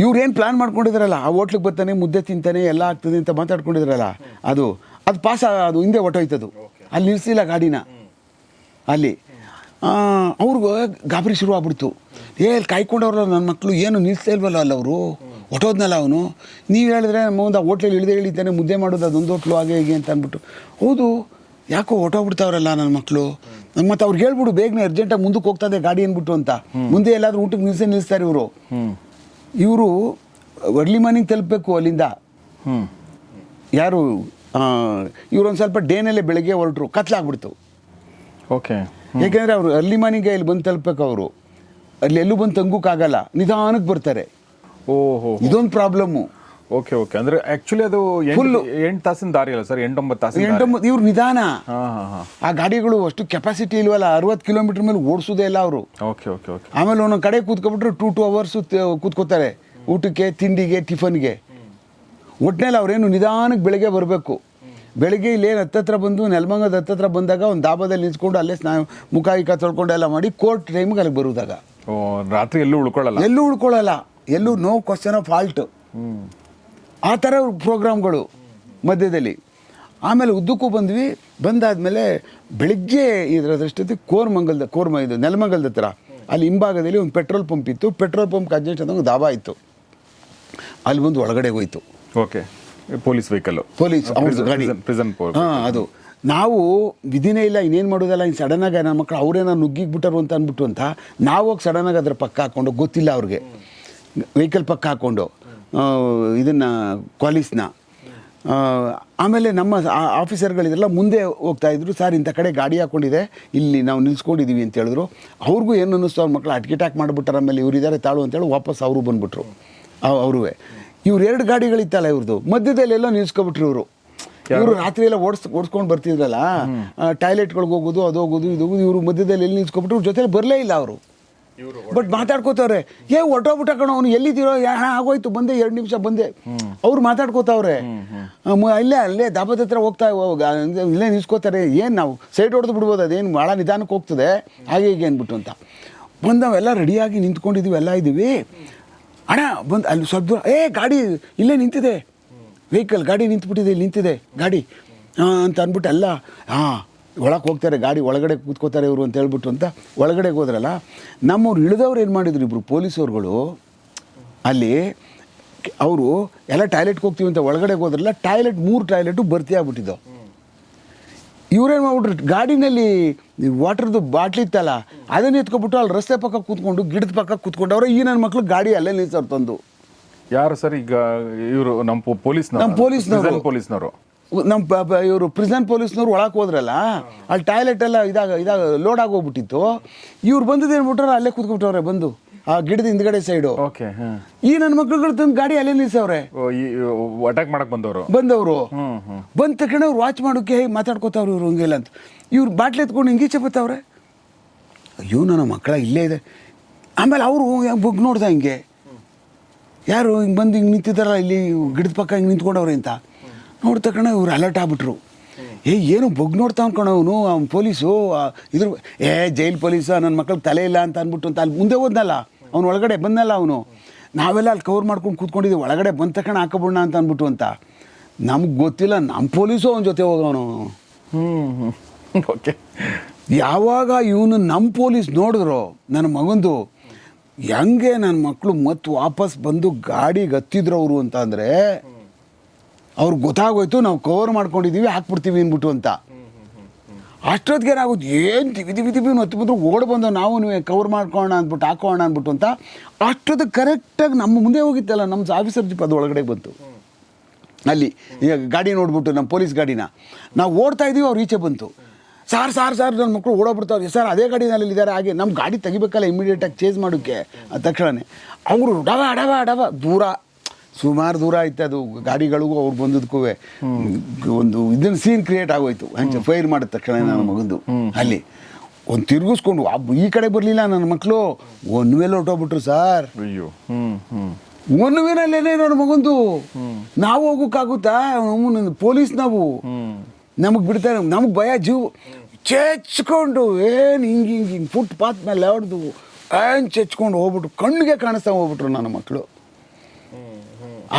ಇವ್ರೇನು ಪ್ಲಾನ್ ಮಾಡ್ಕೊಂಡಿದ್ರಲ್ಲ? ಆ ಹೋಟ್ಲಿಗೆ ಬರ್ತಾನೆ ಮುದ್ದೆ ತಿಂತಾನೆ ಎಲ್ಲ ಆಗ್ತದೆ ಅಂತ ಮಾತಾಡ್ಕೊಂಡಿದ್ರಲ್ಲ? ಅದು ಅದು ಪಾಸ್ ಅದು ಹಿಂದೆ ಹೊಟ್ಟೋಯ್ತದು ಅಲ್ಲಿ ನಿಲ್ಲಿಸಿಲ್ಲ ಗಾಡಿನ. ಅಲ್ಲಿ. ಅವ್ರಿಗೆ ಗಾಬರಿ ಶುರು ಆಗ್ಬಿಡ್ತು. ಏ ಅಲ್ಲಿ ಕಾಯ್ಕೊಂಡವ್ರಲ್ಲ ನನ್ನ ಮಕ್ಕಳು ಏನು ನಿಲ್ಲಿಸ್ತಾ ಇಲ್ವಲ್ಲ ಅಲ್ಲ ಅವರು? ಹೊಟ್ಟೋದ್ನಲ್ಲ ಅವನು. ನೀವು ಹೇಳಿದ್ರೆ ನಮ್ಮ ಒಂದು ಹೋಟ್ಲಲ್ಲಿ ಇಳಿದೇ ಇಳಿತಾನೆ ಮುದ್ದೆ ಮಾಡೋದು ಅದೊಂದು ಹೋಟ್ಲು ಹಾಗೆ ಹೀಗೆ ಅಂತ ಅಂದ್ಬಿಟ್ಟು. ಹೌದು ಯಾಕೋ ಹೊಟ್ಟೋಗ್ಬಿಡ್ತಾವ್ರಲ್ಲ ನನ್ನ ಮಕ್ಕಳು ಮತ್ತೆ ಅವ್ರು ಹೇಳ್ಬಿಡು ಬೇಗನೆ ಅರ್ಜೆಂಟಾಗಿ ಮುಂದಕ್ಕೆ ಹೋಗ್ತದೆ ಗಾಡಿ ಅಂದ್ಬಿಟ್ಟು ಅಂತ. ಮುಂದೆ ಎಲ್ಲಾದ್ರೂ ಊಟಕ್ಕೆ ನಿಲ್ಸೆ ನಿಲ್ಲಿಸ್ತಾರೆ ಇವರು. ಇವರು ಅರ್ಲಿ ಮಾರ್ನಿಂಗ್ ತಲುಪಬೇಕು ಅಲ್ಲಿಂದ. ಯಾರು ಒಂದು ಸ್ವಲ್ಪ ಡೇನಲ್ಲೇ ಬೆಳಗ್ಗೆ ಹೊರಟರು ಕತ್ಲಾಗ್ಬಿಡ್ತು ಓಕೆ. ಯಾಕೆಂದರೆ ಅವರು ಅರ್ಲಿ ಮಾರ್ನಿಂಗೇ ಇಲ್ಲಿ ಬಂದು ತಲುಪಬೇಕು ಅವರು. ಅಲ್ಲಿ ಎಲ್ಲೂ ಬಂದು ತಂಗೋಕ್ಕಾಗಲ್ಲ ನಿಧಾನಕ್ಕೆ ಬರ್ತಾರೆ. ಓಹೋ. ಇದೊಂದು ಪ್ರಾಬ್ಲಮ್ಮು ಓಕೆ ಓಕೆ ಅಂದ್ರೆ ಆಕ್ಚುಲಿ ಅದು ಫುಲ್ಲು ಎಂಟು ತಾಸಿನ ದಾರಿ ಅಲ್ಲ ಸರ್ ಎಂಟೊಂಬತ್ತು ತಾಸು ಎಂಟೊಂಬತ್ತು ಇವ್ರು ನಿಧಾನ. ಆ ಗಾಡಿಗಳು ಅಷ್ಟು ಕೆಪಾಸಿಟಿ ಇಲ್ವಲ್ಲ ಅರವತ್ತು ಕಿಲೋಮೀಟರ್ ಮೇಲೆ ಓಡಿಸೋದೇ ಇಲ್ಲ ಅವರು. ಓಕೆ ಓಕೆ ಓಕೆ ಆಮೇಲೆ ಒಂದೊಂದು ಕಡೆ ಕೂತ್ಕೊಬಿಟ್ರೆ ಟೂ ಟೂ ಅವರ್ಸು ಕೂತ್ಕೋತಾರೆ. ಊಟಕ್ಕೆ ತಿಂಡಿಗೆ ಟಿಫನ್ಗೆ. ಒಟ್ಟಿನಲ್ಲಿ ಅವರೇನು ನಿಧಾನಕ್ಕೆ ಬೆಳಗ್ಗೆ ಬರಬೇಕು. ಬೆಳಗ್ಗೆ ಏನು ಹತ್ತತ್ರ ಬಂದು ನೆಲಮಂಗದ ಹತ್ತತ್ರ ಬಂದಾಗ ಒಂದು ದಾಬಾದಲ್ಲಿ ನಿಂತ್ಕೊಂಡು ಅಲ್ಲೇ ಸ್ನಾ ಮುಖ ಇಕ ತೊಳ್ಕೊಂಡು ಎಲ್ಲ ಮಾಡಿ ಕೋರ್ಟ್ ಟೈಮ್ಗೆ ಅಲ್ಲಿಗೆ ಬರುವುದಾಗ ಓ ರಾತ್ರಿ ಎಲ್ಲೂ ಉಳ್ಕೊಳ್ಳಲ್ಲ? ಎಲ್ಲೂ ಉಳ್ಕೊಳ್ಳಲ್ಲ. ಎಲ್ಲೂ ನೋ ಕ್ವಶನ್ ಆಫ್ ಫಾಲ್ಟ್ ಆ ಥರ ಪ್ರೋಗ್ರಾಮ್ಗಳು ಮಧ್ಯದಲ್ಲಿ. ಆಮೇಲೆ ಉದ್ದಕ್ಕೂ ಬಂದ್ವಿ ಬಂದಾದಮೇಲೆ ಬೆಳಗ್ಗೆ ದೃಷ್ಟಿ ಕೋರ್ಮಂಗಲ್ದ ಕೋರ್ಮ ಇದು ನೆಲಮಂಗಲದ ಹತ್ರ. ಅಲ್ಲಿ ಹಿಂಭಾಗದಲ್ಲಿ ಒಂದು ಪೆಟ್ರೋಲ್ ಪಂಪ್ ಇತ್ತು. ಪೆಟ್ರೋಲ್ ಪಂಪ್ ಅಡ್ಜಸ್ಟ್ ಒಂದು ದಾಬಾ ಇತ್ತು. ಅಲ್ಲಿ ಬಂದು ಒಳಗಡೆ ಹೋಯ್ತು. ಓಕೆ. ಪೊಲೀಸ್ ವೆಹಿಕಲ್ ಪೊಲೀಸ್ ಗಾಡಿ. ಹಾಂ ಅದು. ನಾವು ವಿಧಿನೇ ಇಲ್ಲ ಇನ್ನೇನು ಮಾಡೋದಲ್ಲ ಇನ್ನು ಸಡನ್ನಾಗಿ ನನ್ನ ಮಕ್ಕಳು ಅವರೇನೋ ನುಗ್ಗಿಗೆ ಬಿಟ್ಟರು ಅಂತ ಅಂದ್ಬಿಟ್ಟು ಅಂತ ನಾವು ಹೋಗಿ ಸಡನ್ನಾಗಿ ಅದ್ರ ಪಕ್ಕ ಹಾಕ್ಕೊಂಡು ಗೊತ್ತಿಲ್ಲ ಅವ್ರಿಗೆ. ವೆಹಿಕಲ್ ಪಕ್ಕ ಹಾಕ್ಕೊಂಡು ಇದನ್ನು ಕ್ವಾಲಿಸ್ನ. ಆಮೇಲೆ ನಮ್ಮ ಆಫೀಸರ್ಗಳಿದೆಲ್ಲ ಮುಂದೆ ಹೋಗ್ತಾ ಇದ್ರು ಸರ್ ಇಂಥ ಕಡೆ ಗಾಡಿ ಹಾಕೊಂಡಿದೆ ಇಲ್ಲಿ ನಾವು ನಿಲ್ಸ್ಕೊಂಡಿದ್ದೀವಿ ಅಂತ ಹೇಳಿದ್ರು. ಅವ್ರಿಗೂ ಏನು ಅನ್ನಿಸ್ತು ಅವ್ರ ಮಕ್ಕಳು ಅಟ್ಕಿಟಾಕ್ ಮಾಡಿಬಿಟ್ಟಾರೆ ಆಮೇಲೆ ಇವ್ರು ಇದ್ದಾರೆ ತಾಳು ಅಂತೇಳಿ ವಾಪಸ್ ಅವರು ಬಂದ್ಬಿಟ್ರು. ಅವರು ಇವ್ರು ಎರಡು ಗಾಡಿಗಳಿತ್ತಲ್ಲ ಇವ್ರದ್ದು ಮಧ್ಯದಲ್ಲಿ ಎಲ್ಲ ನಿಲ್ಸ್ಕೊಬಿಟ್ರು ಇವರು. ಇವರು ರಾತ್ರಿ ಎಲ್ಲ ಓಡಿಸ್ ಓಡಿಸ್ಕೊಂಡು ಬರ್ತಿದ್ರಲ್ಲ ಟಾಯ್ಲೆಟ್ಗಳಿಗೆ ಹೋಗೋದು ಅದು ಹೋಗೋದು ಇದು ಹೋಗೋದು ಇವರು ಮಧ್ಯದಲ್ಲಿ ಎಲ್ಲಿ ನಿಲ್ಸ್ಕೊಬಿಟ್ರು ಇವ್ರ ಜೊತೆಲಿ ಬರಲೇ ಇಲ್ಲ ಅವರು. ಬಟ್ ಮಾತಾಡ್ಕೋತವ್ರೆ. ಏ ಹೊಟ್ಟೋಗ್ಬಿಟ್ಟ ಕಣ ಅವ್ನು ಎಲ್ಲಿದ್ದೀರೋ ಯಾ ಹಾ, ಆಗೋಯ್ತು ಬಂದೆ ಎರಡು ನಿಮಿಷ ಬಂದೆ. ಅವ್ರು ಮಾತಾಡ್ಕೋತಾವ್ರೆ. ಇಲ್ಲೇ ಅಲ್ಲೇ ದಾಬದ ಹತ್ರ ಹೋಗ್ತಾ ಹೋಗ ಇಲ್ಲೇ ನಿಲ್ಸ್ಕೋತಾರೆ. ಏನು ನಾವು ಸೈಡ್ ಹೊಡೆದು ಬಿಡ್ಬೋದು ಅದೇನು ಭಾಳ ನಿಧಾನಕ್ಕೆ ಹೋಗ್ತದೆ? ಹಾಗೆ ಹೀಗೆ ಅಂದ್ಬಿಟ್ಟು ಅಂತ. ಬಂದವೆಲ್ಲ ರೆಡಿಯಾಗಿ ನಿಂತ್ಕೊಂಡಿದ್ದೀವಿ ಎಲ್ಲ ಇದ್ದೀವಿ ಅಣ್ಣ ಬಂದು ಅಲ್ಲಿ ಸ್ವಲ್ಪ ದೂರ ಏ ಗಾಡಿ ಇಲ್ಲೇ ನಿಂತಿದೆ. ವೆಹಿಕಲ್ ಗಾಡಿ ನಿಂತ್ಬಿಟ್ಟಿದೆ ಇಲ್ಲಿ ನಿಂತಿದೆ ಗಾಡಿ. ಅಂತ ಅಂದ್ಬಿಟ್ಟು ಎಲ್ಲ ಹಾಂ. ಒಳಗೆ ಹೋಗ್ತಾರೆ ಗಾಡಿ ಒಳಗಡೆ ಕೂತ್ಕೋತಾರೆ ಇವರು ಅಂತ ಹೇಳ್ಬಿಟ್ಟು ಅಂತ ಒಳಗಡೆ ಹೋದ್ರಲ್ಲ ನಮ್ಮವ್ರು ಇಳಿದವ್ರು ಏನು ಮಾಡಿದ್ರು ಇಬ್ಬರು ಪೊಲೀಸವ್ರುಗಳು? ಅಲ್ಲಿ ಅವರು ಎಲ್ಲ ಟಾಯ್ಲೆಟ್ಗೆ ಹೋಗ್ತೀವಿ ಅಂತ ಒಳಗಡೆ ಹೋದ್ರಲ್ಲ ಟಾಯ್ಲೆಟ್ ಮೂರು ಟಾಯ್ಲೆಟು ಭರ್ತಿ ಆಗ್ಬಿಟ್ಟಿದ್ದವು ಇವ್ರೇನು ಮಾಡ್ಬಿಟ್ರು ಗಾಡಿನಲ್ಲಿ ವಾಟರ್ದು ಬಾಟ್ಲಿ ಇತ್ತಲ್ಲ ಅದನ್ನ ಎತ್ಕೊಬಿಟ್ಟು ಅಲ್ಲಿ ರಸ್ತೆ ಪಕ್ಕ ಕೂತ್ಕೊಂಡು ಗಿಡದ ಪಕ್ಕ ಕೂತ್ಕೊಂಡವ್ರೆ ಈ ನನ್ನ ಮಕ್ಳು ಗಾಡಿ ಅಲ್ಲೇ ನಿಲ್ಸೋರು ತಂದು. ಯಾರು ಸರ್ ಈಗ ಇವರು ನಮ್ಮ ಪೊಲೀಸ್ನವರು? ನಮ್ಮ ಪೊಲೀಸ್ನವರು. ಪೊಲೀಸ್ನವರು. ನಮ್ಮ ಇವರು ಪ್ರಿಸನ್ ಪೊಲೀಸ್ನವ್ರು ಒಳಗೆ ಹೋದ್ರಲ್ಲ ಅಲ್ಲಿ ಟಾಯ್ಲೆಟ್ ಎಲ್ಲ ಇದಾಗ ಇದಾಗ ಲೋಡ್ ಆಗೋಗ್ಬಿಟ್ಟಿತ್ತು. ಇವ್ರು ಬಂದದ್ದು ಏನ್ಬಿಟ್ರೆ ಅಲ್ಲೇ ಕೂತ್ಕೊಬಿಟ್ಟವ್ರೆ ಬಂದು. ಆ ಗಿಡದ ಹಿಂದ್ಗಡೆ ಸೈಡು ಈ ನನ್ನ ಮಕ್ಳುಗಳು ತಂದು ಗಾಡಿ ಅಲ್ಲೇ ನಿಲ್ಸವ್ರೆ. ಅಟ್ಯಾಕ್ ಮಾಡಕ್ ಬಂದವರು. ಬಂದವರು. ಬಂದ ತಕ್ಷಣ ಅವ್ರು ವಾಚ್ ಮಾಡೋಕೆ ಹೇಗೆ ಮಾತಾಡ್ಕೋತಾವ್ರು ಇವ್ರು ಹಂಗಿಲ್ಲ ಅಂತ. ಇವ್ರು ಬಾಟ್ಲಿ ಎತ್ಕೊಂಡು ಹಿಂಗೀಚೆ ಬತ್ತವ್ರೆ. ಅಯ್ಯೋ ನನ್ನ ಮಕ್ಕಳ ಇಲ್ಲೇ ಇದೆ. ಆಮೇಲೆ ಅವರು ಬುಗ್ ನೋಡ್ದೆ ಹಿಂಗೆ? ಯಾರು ಹಿಂಗೆ ಬಂದು ಹಿಂಗೆ ನಿಂತಿದ್ದಾರಲ್ಲ ಇಲ್ಲಿ ಗಿಡದ ಪಕ್ಕ ಹಿಂಗೆ ನಿಂತ್ಕೊಂಡವ್ರೆ ಅಂತ. ನೋಡಿದ ತಕ್ಷಣ ಇವ್ರು ಅಲರ್ಟ್ ಆಗ್ಬಿಟ್ರು. ಏ ಏನು ಬೊಗ್ ನೋಡ್ತಾ ಅನ್ಕೊಂಡು ಅವನು ಅವ್ನು ಪೊಲೀಸು ಇದ್ರ ಏ ಜೈಲ್ ಪೊಲೀಸ ನನ್ನ ಮಕ್ಳಿಗೆ ತಲೆ ಇಲ್ಲ ಅಂತ ಅಂದ್ಬಿಟ್ಟು ಅಂತ ಅಲ್ಲಿ ಮುಂದೆ ಹೋದ್ನಲ್ಲ ಅವ್ನು ಒಳಗಡೆ ಬಂದಲ್ಲ ಅವನು. ನಾವೆಲ್ಲ ಅಲ್ಲಿ ಕವರ್ ಮಾಡ್ಕೊಂಡು ಕೂತ್ಕೊಂಡಿದ್ದೀವಿ ಒಳಗಡೆ ಬಂದ ತಕ್ಷಣ ಹಾಕಬಿಡೋಣ ಅಂತ ಅಂದ್ಬಿಟ್ಟು ಅಂತ. ನಮ್ಗೆ ಗೊತ್ತಿಲ್ಲ ನಮ್ಮ ಪೊಲೀಸು ಅವನ ಜೊತೆ ಹೋಗೋನು ಓಕೆ ಯಾವಾಗ ಇವನು ನಮ್ಮ ಪೊಲೀಸ್ ನೋಡಿದ್ರು ನನ್ನ ಮಗಂದು ಹೆಂಗೆ ನನ್ನ ಮಕ್ಕಳು ಮತ್ತೆ ವಾಪಸ್ ಬಂದು ಗಾಡಿಗೆ ಹತ್ತಿದ್ರು ಅವರು ಅಂತ ಅಂದರೆ ಅವ್ರಿಗೆ ಗೊತ್ತಾಗೋಯ್ತು ನಾವು ಕವರ್ ಮಾಡ್ಕೊಂಡಿದ್ದೀವಿ ಹಾಕ್ಬಿಡ್ತೀವಿ ಅಂದ್ಬಿಟ್ಟು ಅಂತ. ಅಷ್ಟೊತ್ತಿಗೆ ಏನಾಗುತ್ತೆ? ಏನು ದಿವಿ ದಿವಿ ದಿವಿ ಹತ್ತು ಬಂದ್ರು ಓಡ್ ಬಂದು ನಾವು ಕವರ್ ಮಾಡ್ಕೋಣ ಅಂದ್ಬಿಟ್ಟು ಹಾಕೋಣ ಅಂದ್ಬಿಟ್ಟು ಅಂತ ಅಷ್ಟೊತ್ತಿಗೆ ಕರೆಕ್ಟಾಗಿ ನಮ್ಮ ಮುಂದೆ ಹೋಗಿತ್ತಲ್ಲ, ನಮ್ಮ ಆಫೀಸರ್ ಜಿಪ್ ಅದು ಒಳಗಡೆ ಬಂತು. ಅಲ್ಲಿ, ಈಗ ಗಾಡಿ ನೋಡ್ಬಿಟ್ಟು ನಮ್ಮ ಪೊಲೀಸ್ ಗಾಡಿನ. ನಾವು ಓಡ್ತಾ ಇದ್ದೀವಿ, ಅವ್ರು ಈಚೆ ಬಂತು. ಸಾರ್ ಸಾರ್ ಸಾರ್ ನನ್ನ ಮಕ್ಕಳು ಓಡೋಗ್ಬಿಡ್ತಾವ್ರೆ ಸರ್, ಅದೇ ಗಾಡಿನಲ್ಲಿ ಇದ್ದಾರೆ ಹಾಗೆ ನಮ್ಮ ಗಾಡಿ ತೆಗಿಬೇಕಲ್ಲ ಇಮಿಡಿಯೇಟಾಗಿ ಚೇಂಜ್ ಮಾಡೋಕ್ಕೆ ತಕ್ಷಣವೇ ಅವರು ಡವ ಡವ ಡವ ದೂರ ಸುಮಾರು ದೂರ ಆಯ್ತು ಅದು ಗಾಡಿಗಳಿಗೂ ಅವ್ರು ಬಂದದಕ್ಕೂ ಒಂದು ಇದನ್ನ ಸೀನ್ ಕ್ರಿಯೇಟ್ ಆಗೋಯ್ತು. ಹಂಚೆ ಫೈರ್ ಮಾಡಿದ ತಕ್ಷಣ ನನ್ನ ಮಗಂದು. ಅಲ್ಲಿ ಒಂದು ತಿರುಗಿಸ್ಕೊಂಡು ಅಬ್ಬ ಈ ಕಡೆ ಬರಲಿಲ್ಲ ನನ್ನ ಮಕ್ಕಳು ಒನ್ ವೇಲ್ ಹೊಟ್ಟೋಗ್ಬಿಟ್ರು ಸರ್. ಅಯ್ಯೋ. ಒಂದು ವೇನಲ್ಲೇನೆ ನನ್ನ ಮಗಂದು. ನಾವು ಹೋಗೋಕ್ಕಾಗುತ್ತಾ? ಅವನು ಪೊಲೀಸ್ ನಾವು. ನಮಗೆ ಬಿಡ್ತಾರೆ ನಮಗೆ ಭಯ ಜೀವ. ಚೆಚ್ಕೊಂಡು ಏನು ಹಿಂಗೆ ಹಿಂಗೆ ಹಿಂಗೆ ಫುಟ್ ಪಾತ್ ಮೇಲೆ ಹೊಡೆದು ಏನು ಚೆಚ್ಕೊಂಡು ಹೋಗ್ಬಿಟ್ರು ಕಣ್ಣಿಗೆ ಕಾಣಿಸ್ತಾ ಹೋಗ್ಬಿಟ್ರು ನನ್ನ ಮಕ್ಕಳು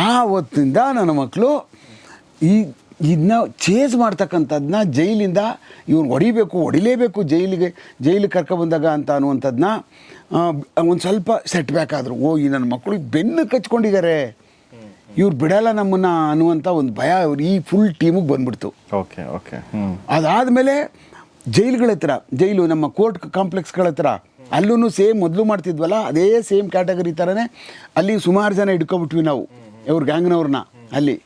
ಆ ಹೊತ್ತಿಂದ ನನ್ನ ಮಕ್ಕಳು ಈ ಇದನ್ನ ಚೇಸ್ ಮಾಡ್ತಕ್ಕಂಥದ್ದನ್ನ ಜೈಲಿಂದ ಇವ್ನು ಹೊಡಿಬೇಕು ಹೊಡಿಲೇಬೇಕು ಜೈಲಿಗೆ ಜೈಲಿಗೆ ಕರ್ಕೊಬಂದಾಗ ಅಂತ ಅನ್ನುವಂಥದ್ದನ್ನ ಒಂದು ಸ್ವಲ್ಪ ಸೆಟ್ ಬ್ಯಾಕ್ ಆದರು. ಓ ಈ ನನ್ನ ಮಕ್ಕಳು ಬೆನ್ನು ಕಚ್ಕೊಂಡಿದ್ದಾರೆ. ಇವ್ರು ಬಿಡಲ್ಲ ನಮ್ಮನ್ನ ಅನ್ನುವಂಥ ಒಂದು ಭಯ ಅವ್ರು ಈ ಫುಲ್ ಟೀಮಿಗೆ ಬಂದ್ಬಿಡ್ತು. ಓಕೆ ಓಕೆ ಅದಾದಮೇಲೆ ಜೈಲುಗಳ ಹತ್ರ ಜೈಲು ನಮ್ಮ ಕೋರ್ಟ್ ಕಾಂಪ್ಲೆಕ್ಸ್ಗಳ ಹತ್ರ ಅಲ್ಲೂ ಸೇಮ್ ಮೊದಲು ಮಾಡ್ತಿದ್ವಲ್ಲ ಅದೇ ಸೇಮ್ ಕ್ಯಾಟಗರಿ ಥರನೇ ಅಲ್ಲಿ ಸುಮಾರು ಜನ ಹಿಡ್ಕೊಬಿಟ್ವಿ ನಾವು. ಇವ್ರ ಗ್ಯಾಂಗ್ನವ್ರನ್ನ ಅಲ್ಲಿ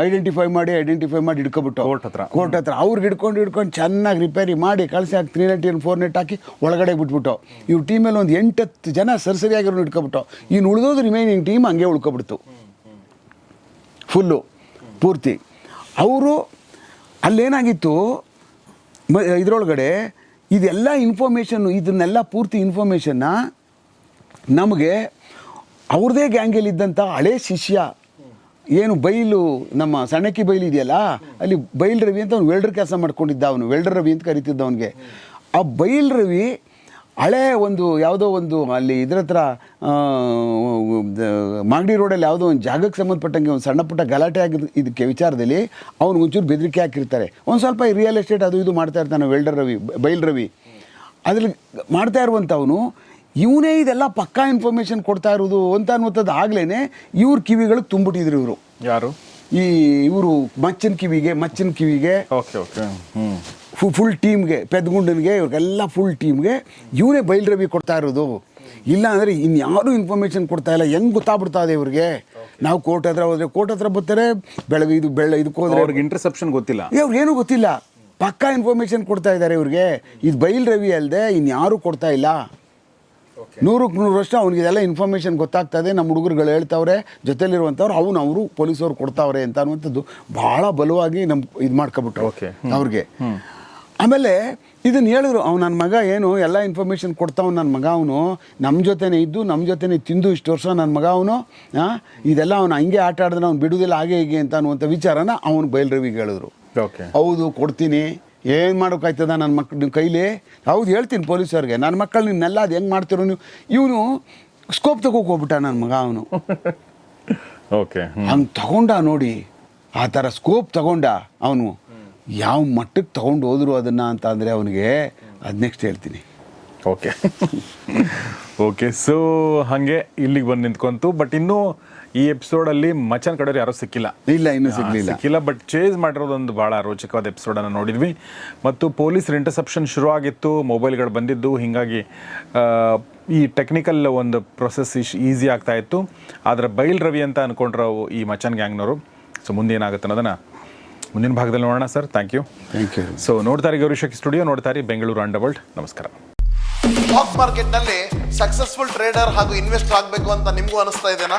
ಐಡೆಂಟಿಫೈ ಮಾಡಿ ಐಡೆಂಟಿಫೈ ಮಾಡಿ ಹಿಡ್ಕೊಬಿಟ್ಟು. ಕೋರ್ಟ್ ಹತ್ರ. ಕೋರ್ಟ್ ಹತ್ರ. ಅವ್ರಿಗೆ ಹಿಡ್ಕೊಂಡು ಹಿಡ್ಕೊಂಡು ಚೆನ್ನಾಗಿ ರಿಪೇರಿ ಮಾಡಿ ಕಳಿಸಿ ಹಾಕಿ ತ್ರೀ ನೆಟ್ ಫೋರ್ ನೆಟ್ ಹಾಕಿ ಒಳಗಡೆ ಬಿಟ್ಬಿಟ್ಟು. ಇವ್ರ ಟೀಮಲ್ಲಿ ಒಂದು ಎಂಟತ್ತು ಜನ ಸರಿಸರಿಯಾಗಿರೋ ಹಿಡ್ಕೊಬಿಟ್ಟು. ಇನ್ನು ಉಳಿದೋದು ರಿಮೈನಿಂಗ್ ಟೀಮ್ ಹಂಗೆ ಉಳ್ಕೊಬಿಡ್ತು. ಫುಲ್ಲು ಪೂರ್ತಿ. ಅವರು ಅಲ್ಲೇನಾಗಿತ್ತು ಮ ಇದರೊಳಗಡೆ ಇದೆಲ್ಲ ಇನ್ಫಾರ್ಮೇಷನ್ನು ಇದನ್ನೆಲ್ಲ ಪೂರ್ತಿ ಇನ್ಫಾರ್ಮೇಷನ್ನ ನಮಗೆ ಅವ್ರದ್ದೇ ಗ್ಯಾಂಗಲ್ಲಿದ್ದಂಥ ಹಳೆ ಶಿಷ್ಯ. ಏನು ಬೈಲು ನಮ್ಮ ಸಣ್ಣಕ್ಕಿ ಬೈಲು ಇದೆಯಲ್ಲ, ಅಲ್ಲಿ ಬೈಲ್ ರವಿ ಅಂತ ಅವ್ನು ವೆಲ್ಡರ್ ಕೆಲಸ ಮಾಡ್ಕೊಂಡಿದ್ದ ಅವನು, ವೆಲ್ಡರ್ ರವಿ ಅಂತ ಕರಿತಿದ್ದ ಅವನಿಗೆ. ಆ ಬೈಲ್ ರವಿ ಹಳೆ ಒಂದು ಯಾವುದೋ ಒಂದು ಅಲ್ಲಿ ಇದ್ರ ಹತ್ರ ಮಾಗಡಿ ರೋಡಲ್ಲಿ ಯಾವುದೋ ಒಂದು ಜಾಗಕ್ಕೆ ಸಂಬಂಧಪಟ್ಟಂಗೆ ಒಂದು ಸಣ್ಣ ಪುಟ್ಟ ಗಲಾಟೆ ಆಗಿದ್ದು ಇದಕ್ಕೆ ವಿಚಾರದಲ್ಲಿ ಅವ್ನು ಒಂಚೂರು ಬೆದರಿಕೆ ಹಾಕಿರ್ತಾರೆ. ಒಂದು ಸ್ವಲ್ಪ ರಿಯಲ್ ಎಸ್ಟೇಟ್ ಅದು ಇದು ಮಾಡ್ತಾ ಇರ್ತಾನೆ ವೆಲ್ಡರ್ ರವಿ ಬೈಲ್ ರವಿ. ಅದ್ರಲ್ಲಿ ಮಾಡ್ತಾ ಇರುವಂಥವನು ಇವನೇ ಇದೆಲ್ಲ ಪಕ್ಕಾ ಇನ್ಫಾರ್ಮೇಷನ್ ಕೊಡ್ತಾ ಇರೋದು ಅಂತ ಅನ್ನುವಂಥದ್ದು ಆಗ್ಲೇ ಇವ್ರ ಕಿವಿಗಳು ತುಂಬಿಟ್ಟಿದ್ರು ಇವರು. ಯಾರು? ಈ ಇವರು ಮಚ್ಚಿನ ಕಿವಿಗೆ ಮಚ್ಚಿನ ಕಿವಿಗೆ ಓಕೆ ಓಕೆ. ಹ್ಞೂ ಫುಲ್ ಟೀಮ್ಗೆ ಪೆದ್ಗುಂಡನ್ಗೆ ಇವ್ರಿಗೆಲ್ಲ ಫುಲ್ ಟೀಮ್ಗೆ ಇವನೇ ಬೈಲ್ ರವಿ ಕೊಡ್ತಾ ಇರೋದು. ಇಲ್ಲ ಅಂದರೆ ಇನ್ಯಾರೂ ಇನ್ಫಾರ್ಮೇಷನ್ ಕೊಡ್ತಾ ಇಲ್ಲ ಹೆಂಗೆ ಗೊತ್ತಾಗ್ಬಿಡ್ತಾ ಇದೆ ಇವ್ರಿಗೆ? ನಾವು ಕೋರ್ಟ್ ಹತ್ರ ಹೋದ್ರೆ ಕೋರ್ಟ್ ಹತ್ರ ಬರ್ತಾರೆ ಬೆಳಗ್ಗೆ ಇದು ಬೆಳ್ಳ ಇದಕ್ಕೆ ಹೋದ್ರೆ ಅವ್ರಿಗೆ ಇಂಟರ್ಸೆಪ್ಷನ್ ಗೊತ್ತಿಲ್ಲ. ಏ, ಅವ್ರಿಗೇನು ಗೊತ್ತಿಲ್ಲ. ಪಕ್ಕಾ ಇನ್ಫಾರ್ಮೇಷನ್ ಕೊಡ್ತಾ ಇದ್ದಾರೆ ಇವ್ರಿಗೆ. ಇದು ಬೈಲ್ ರವಿ ಅಲ್ಲದೆ ಇನ್ಯಾರೂ ಕೊಡ್ತಾ ಇಲ್ಲ. ನೂರಕ್ಕೆ ನೂರು ವರ್ಷ ಅವ್ನಿಗೆ ಇದೆಲ್ಲ ಇನ್ಫಾರ್ಮೇಷನ್ ಗೊತ್ತಾಗ್ತದೆ ನಮ್ಮ ಹುಡುಗರುಗಳು ಹೇಳ್ತಾವ್ರೆ ಜೊತೆಲಿರುವಂಥವ್ರು ಅವನು ಅವರು ಪೊಲೀಸವ್ರು ಕೊಡ್ತಾವ್ರೆ ಅಂತ ಅನ್ನುವಂಥದ್ದು ಭಾಳ ಬಲವಾಗಿ ನಮ್ ಇದು ಮಾಡ್ಕೊಬಿಟ್ರು ಓಕೆ ಅವ್ರಿಗೆ. ಆಮೇಲೆ ಇದನ್ನ ಹೇಳಿದ್ರು ಅವ್ನು ನನ್ನ ಮಗ ಏನು ಎಲ್ಲ ಇನ್ಫಾರ್ಮೇಷನ್ ಕೊಡ್ತಾವ್ ನನ್ನ ಮಗ ಅವನು ನಮ್ಮ ಜೊತೆನೇ ಇದ್ದು ನಮ್ಮ ಜೊತೆನೇ ತಿಂದು ಇಷ್ಟು ವರ್ಷ ನನ್ನ ಮಗ ಅವನು ಇದೆಲ್ಲ ಅವನು ಹಂಗೆ ಆಟ ಆಡಿದ್ರೆ ಅವ್ನು ಬಿಡುವುದಿಲ್ಲ ಹಾಗೆ ಹೀಗೆ ಅಂತ ಅನ್ನುವಂಥ ವಿಚಾರನ ಅವನು ಬಯಲು ರವಿಗೆ ಹೇಳಿದ್ರು. ಓಕೆ ಹೌದು ಕೊಡ್ತೀನಿ ಏನು ಮಾಡೋಕ್ಕಾಯ್ತದ ನನ್ನ ಮಕ್ಳು ನಿಮ್ಮ ಕೈಲಿ? ಹೌದು ಹೇಳ್ತೀನಿ ಪೊಲೀಸವ್ರಿಗೆ. ನನ್ನ ಮಕ್ಕಳು ನಿನ್ನೆಲ್ಲ ಅದು ಹೆಂಗೆ ಮಾಡ್ತಿರೋ ನೀವು? ಇವನು ಸ್ಕೋಪ್ ಹೋಗ್ಬಿಟ್ಟ ನನ್ನ ಮಗ ಅವನು. ಓಕೆ ಹಂಗೆ ತಗೊಂಡ ನೋಡಿ ಆ ಥರ ಸ್ಕೋಪ್ ತಗೊಂಡ ಅವನು. ಯಾವ ಮಟ್ಟಕ್ಕೆ ತಗೊಂಡು ಹೋದ್ರು ಅದನ್ನು ಅಂತ ಅಂದರೆ ಅವನಿಗೆ ಅದು ನೆಕ್ಸ್ಟ್ ಹೇಳ್ತೀನಿ. ಓಕೆ ಓಕೆ ಸೊ ಹಾಗೆ ಇಲ್ಲಿಗೆ ಬಂದು ನಿಂತ್ಕೊಂತು ಬಟ್ ಇನ್ನೂ ಈ ಎಪಿಸೋಡಲ್ಲಿ ಮಚನ್ ಕಡೆಯವ್ರು ಯಾರು ಸಿಕ್ಕಿಲ್ಲ. ಇಲ್ಲ ಇನ್ನೂ ಸಿಗ್ಲಿಲ್ಲ. ಸಿಕ್ಕಿಲ್ಲ ಬಟ್ ಚೇಸ್ ಮಾಡಿರೋದೊಂದು ಭಾಳ ರೋಚಕವಾದ ಎಪಿಸೋಡನ್ನು ನೋಡಿದ್ವಿ. ಮತ್ತು ಪೊಲೀಸರ ಇಂಟರ್ಸೆಪ್ಷನ್ ಶುರು ಆಗಿತ್ತು ಮೊಬೈಲ್ಗಳು ಬಂದಿದ್ದು ಹೀಗಾಗಿ ಈ ಟೆಕ್ನಿಕಲ್ ಒಂದು ಪ್ರೊಸೆಸ್ ಇಶ್ ಈಸಿ ಆಗ್ತಾ ಇತ್ತು. ಆದರೆ ಬೈಲ್ ರವಿ ಅಂತ ಅಂದ್ಕೊಂಡ್ರು ಈ ಮಚನ್ ಗ್ಯಾಂಗ್ನವರು. ಸೊ ಮುಂದೆ ಏನಾಗುತ್ತೆ ಅನ್ನೋದನ್ನು ಮುಂದಿನ ಭಾಗದಲ್ಲಿ ನೋಡೋಣ sir. Thank you thank you so ನೋಡ್ತಾರೆ ಗೌರಿಶಕ್ ಸ್ಟುಡಿಯೋ ನೋಡ್ತಾರೆ ಬೆಂಗಳೂರು ಅಂಡರ್ವರ್ಲ್ಡ್ ನಮಸ್ಕಾರ. ಸ್ಟಾಕ್ ಮಾರ್ಕೆಟ್ನಲ್ಲಿ ಸಕ್ಸಸ್ಫುಲ್ ಟ್ರೇಡರ್ ಹಾಗೂ ಇನ್ವೆಸ್ಟರ್ ಆಗಬೇಕು ಅಂತ ನಿಮಗೂ ಅನಿಸ್ತಾ ಇದೆನಾ?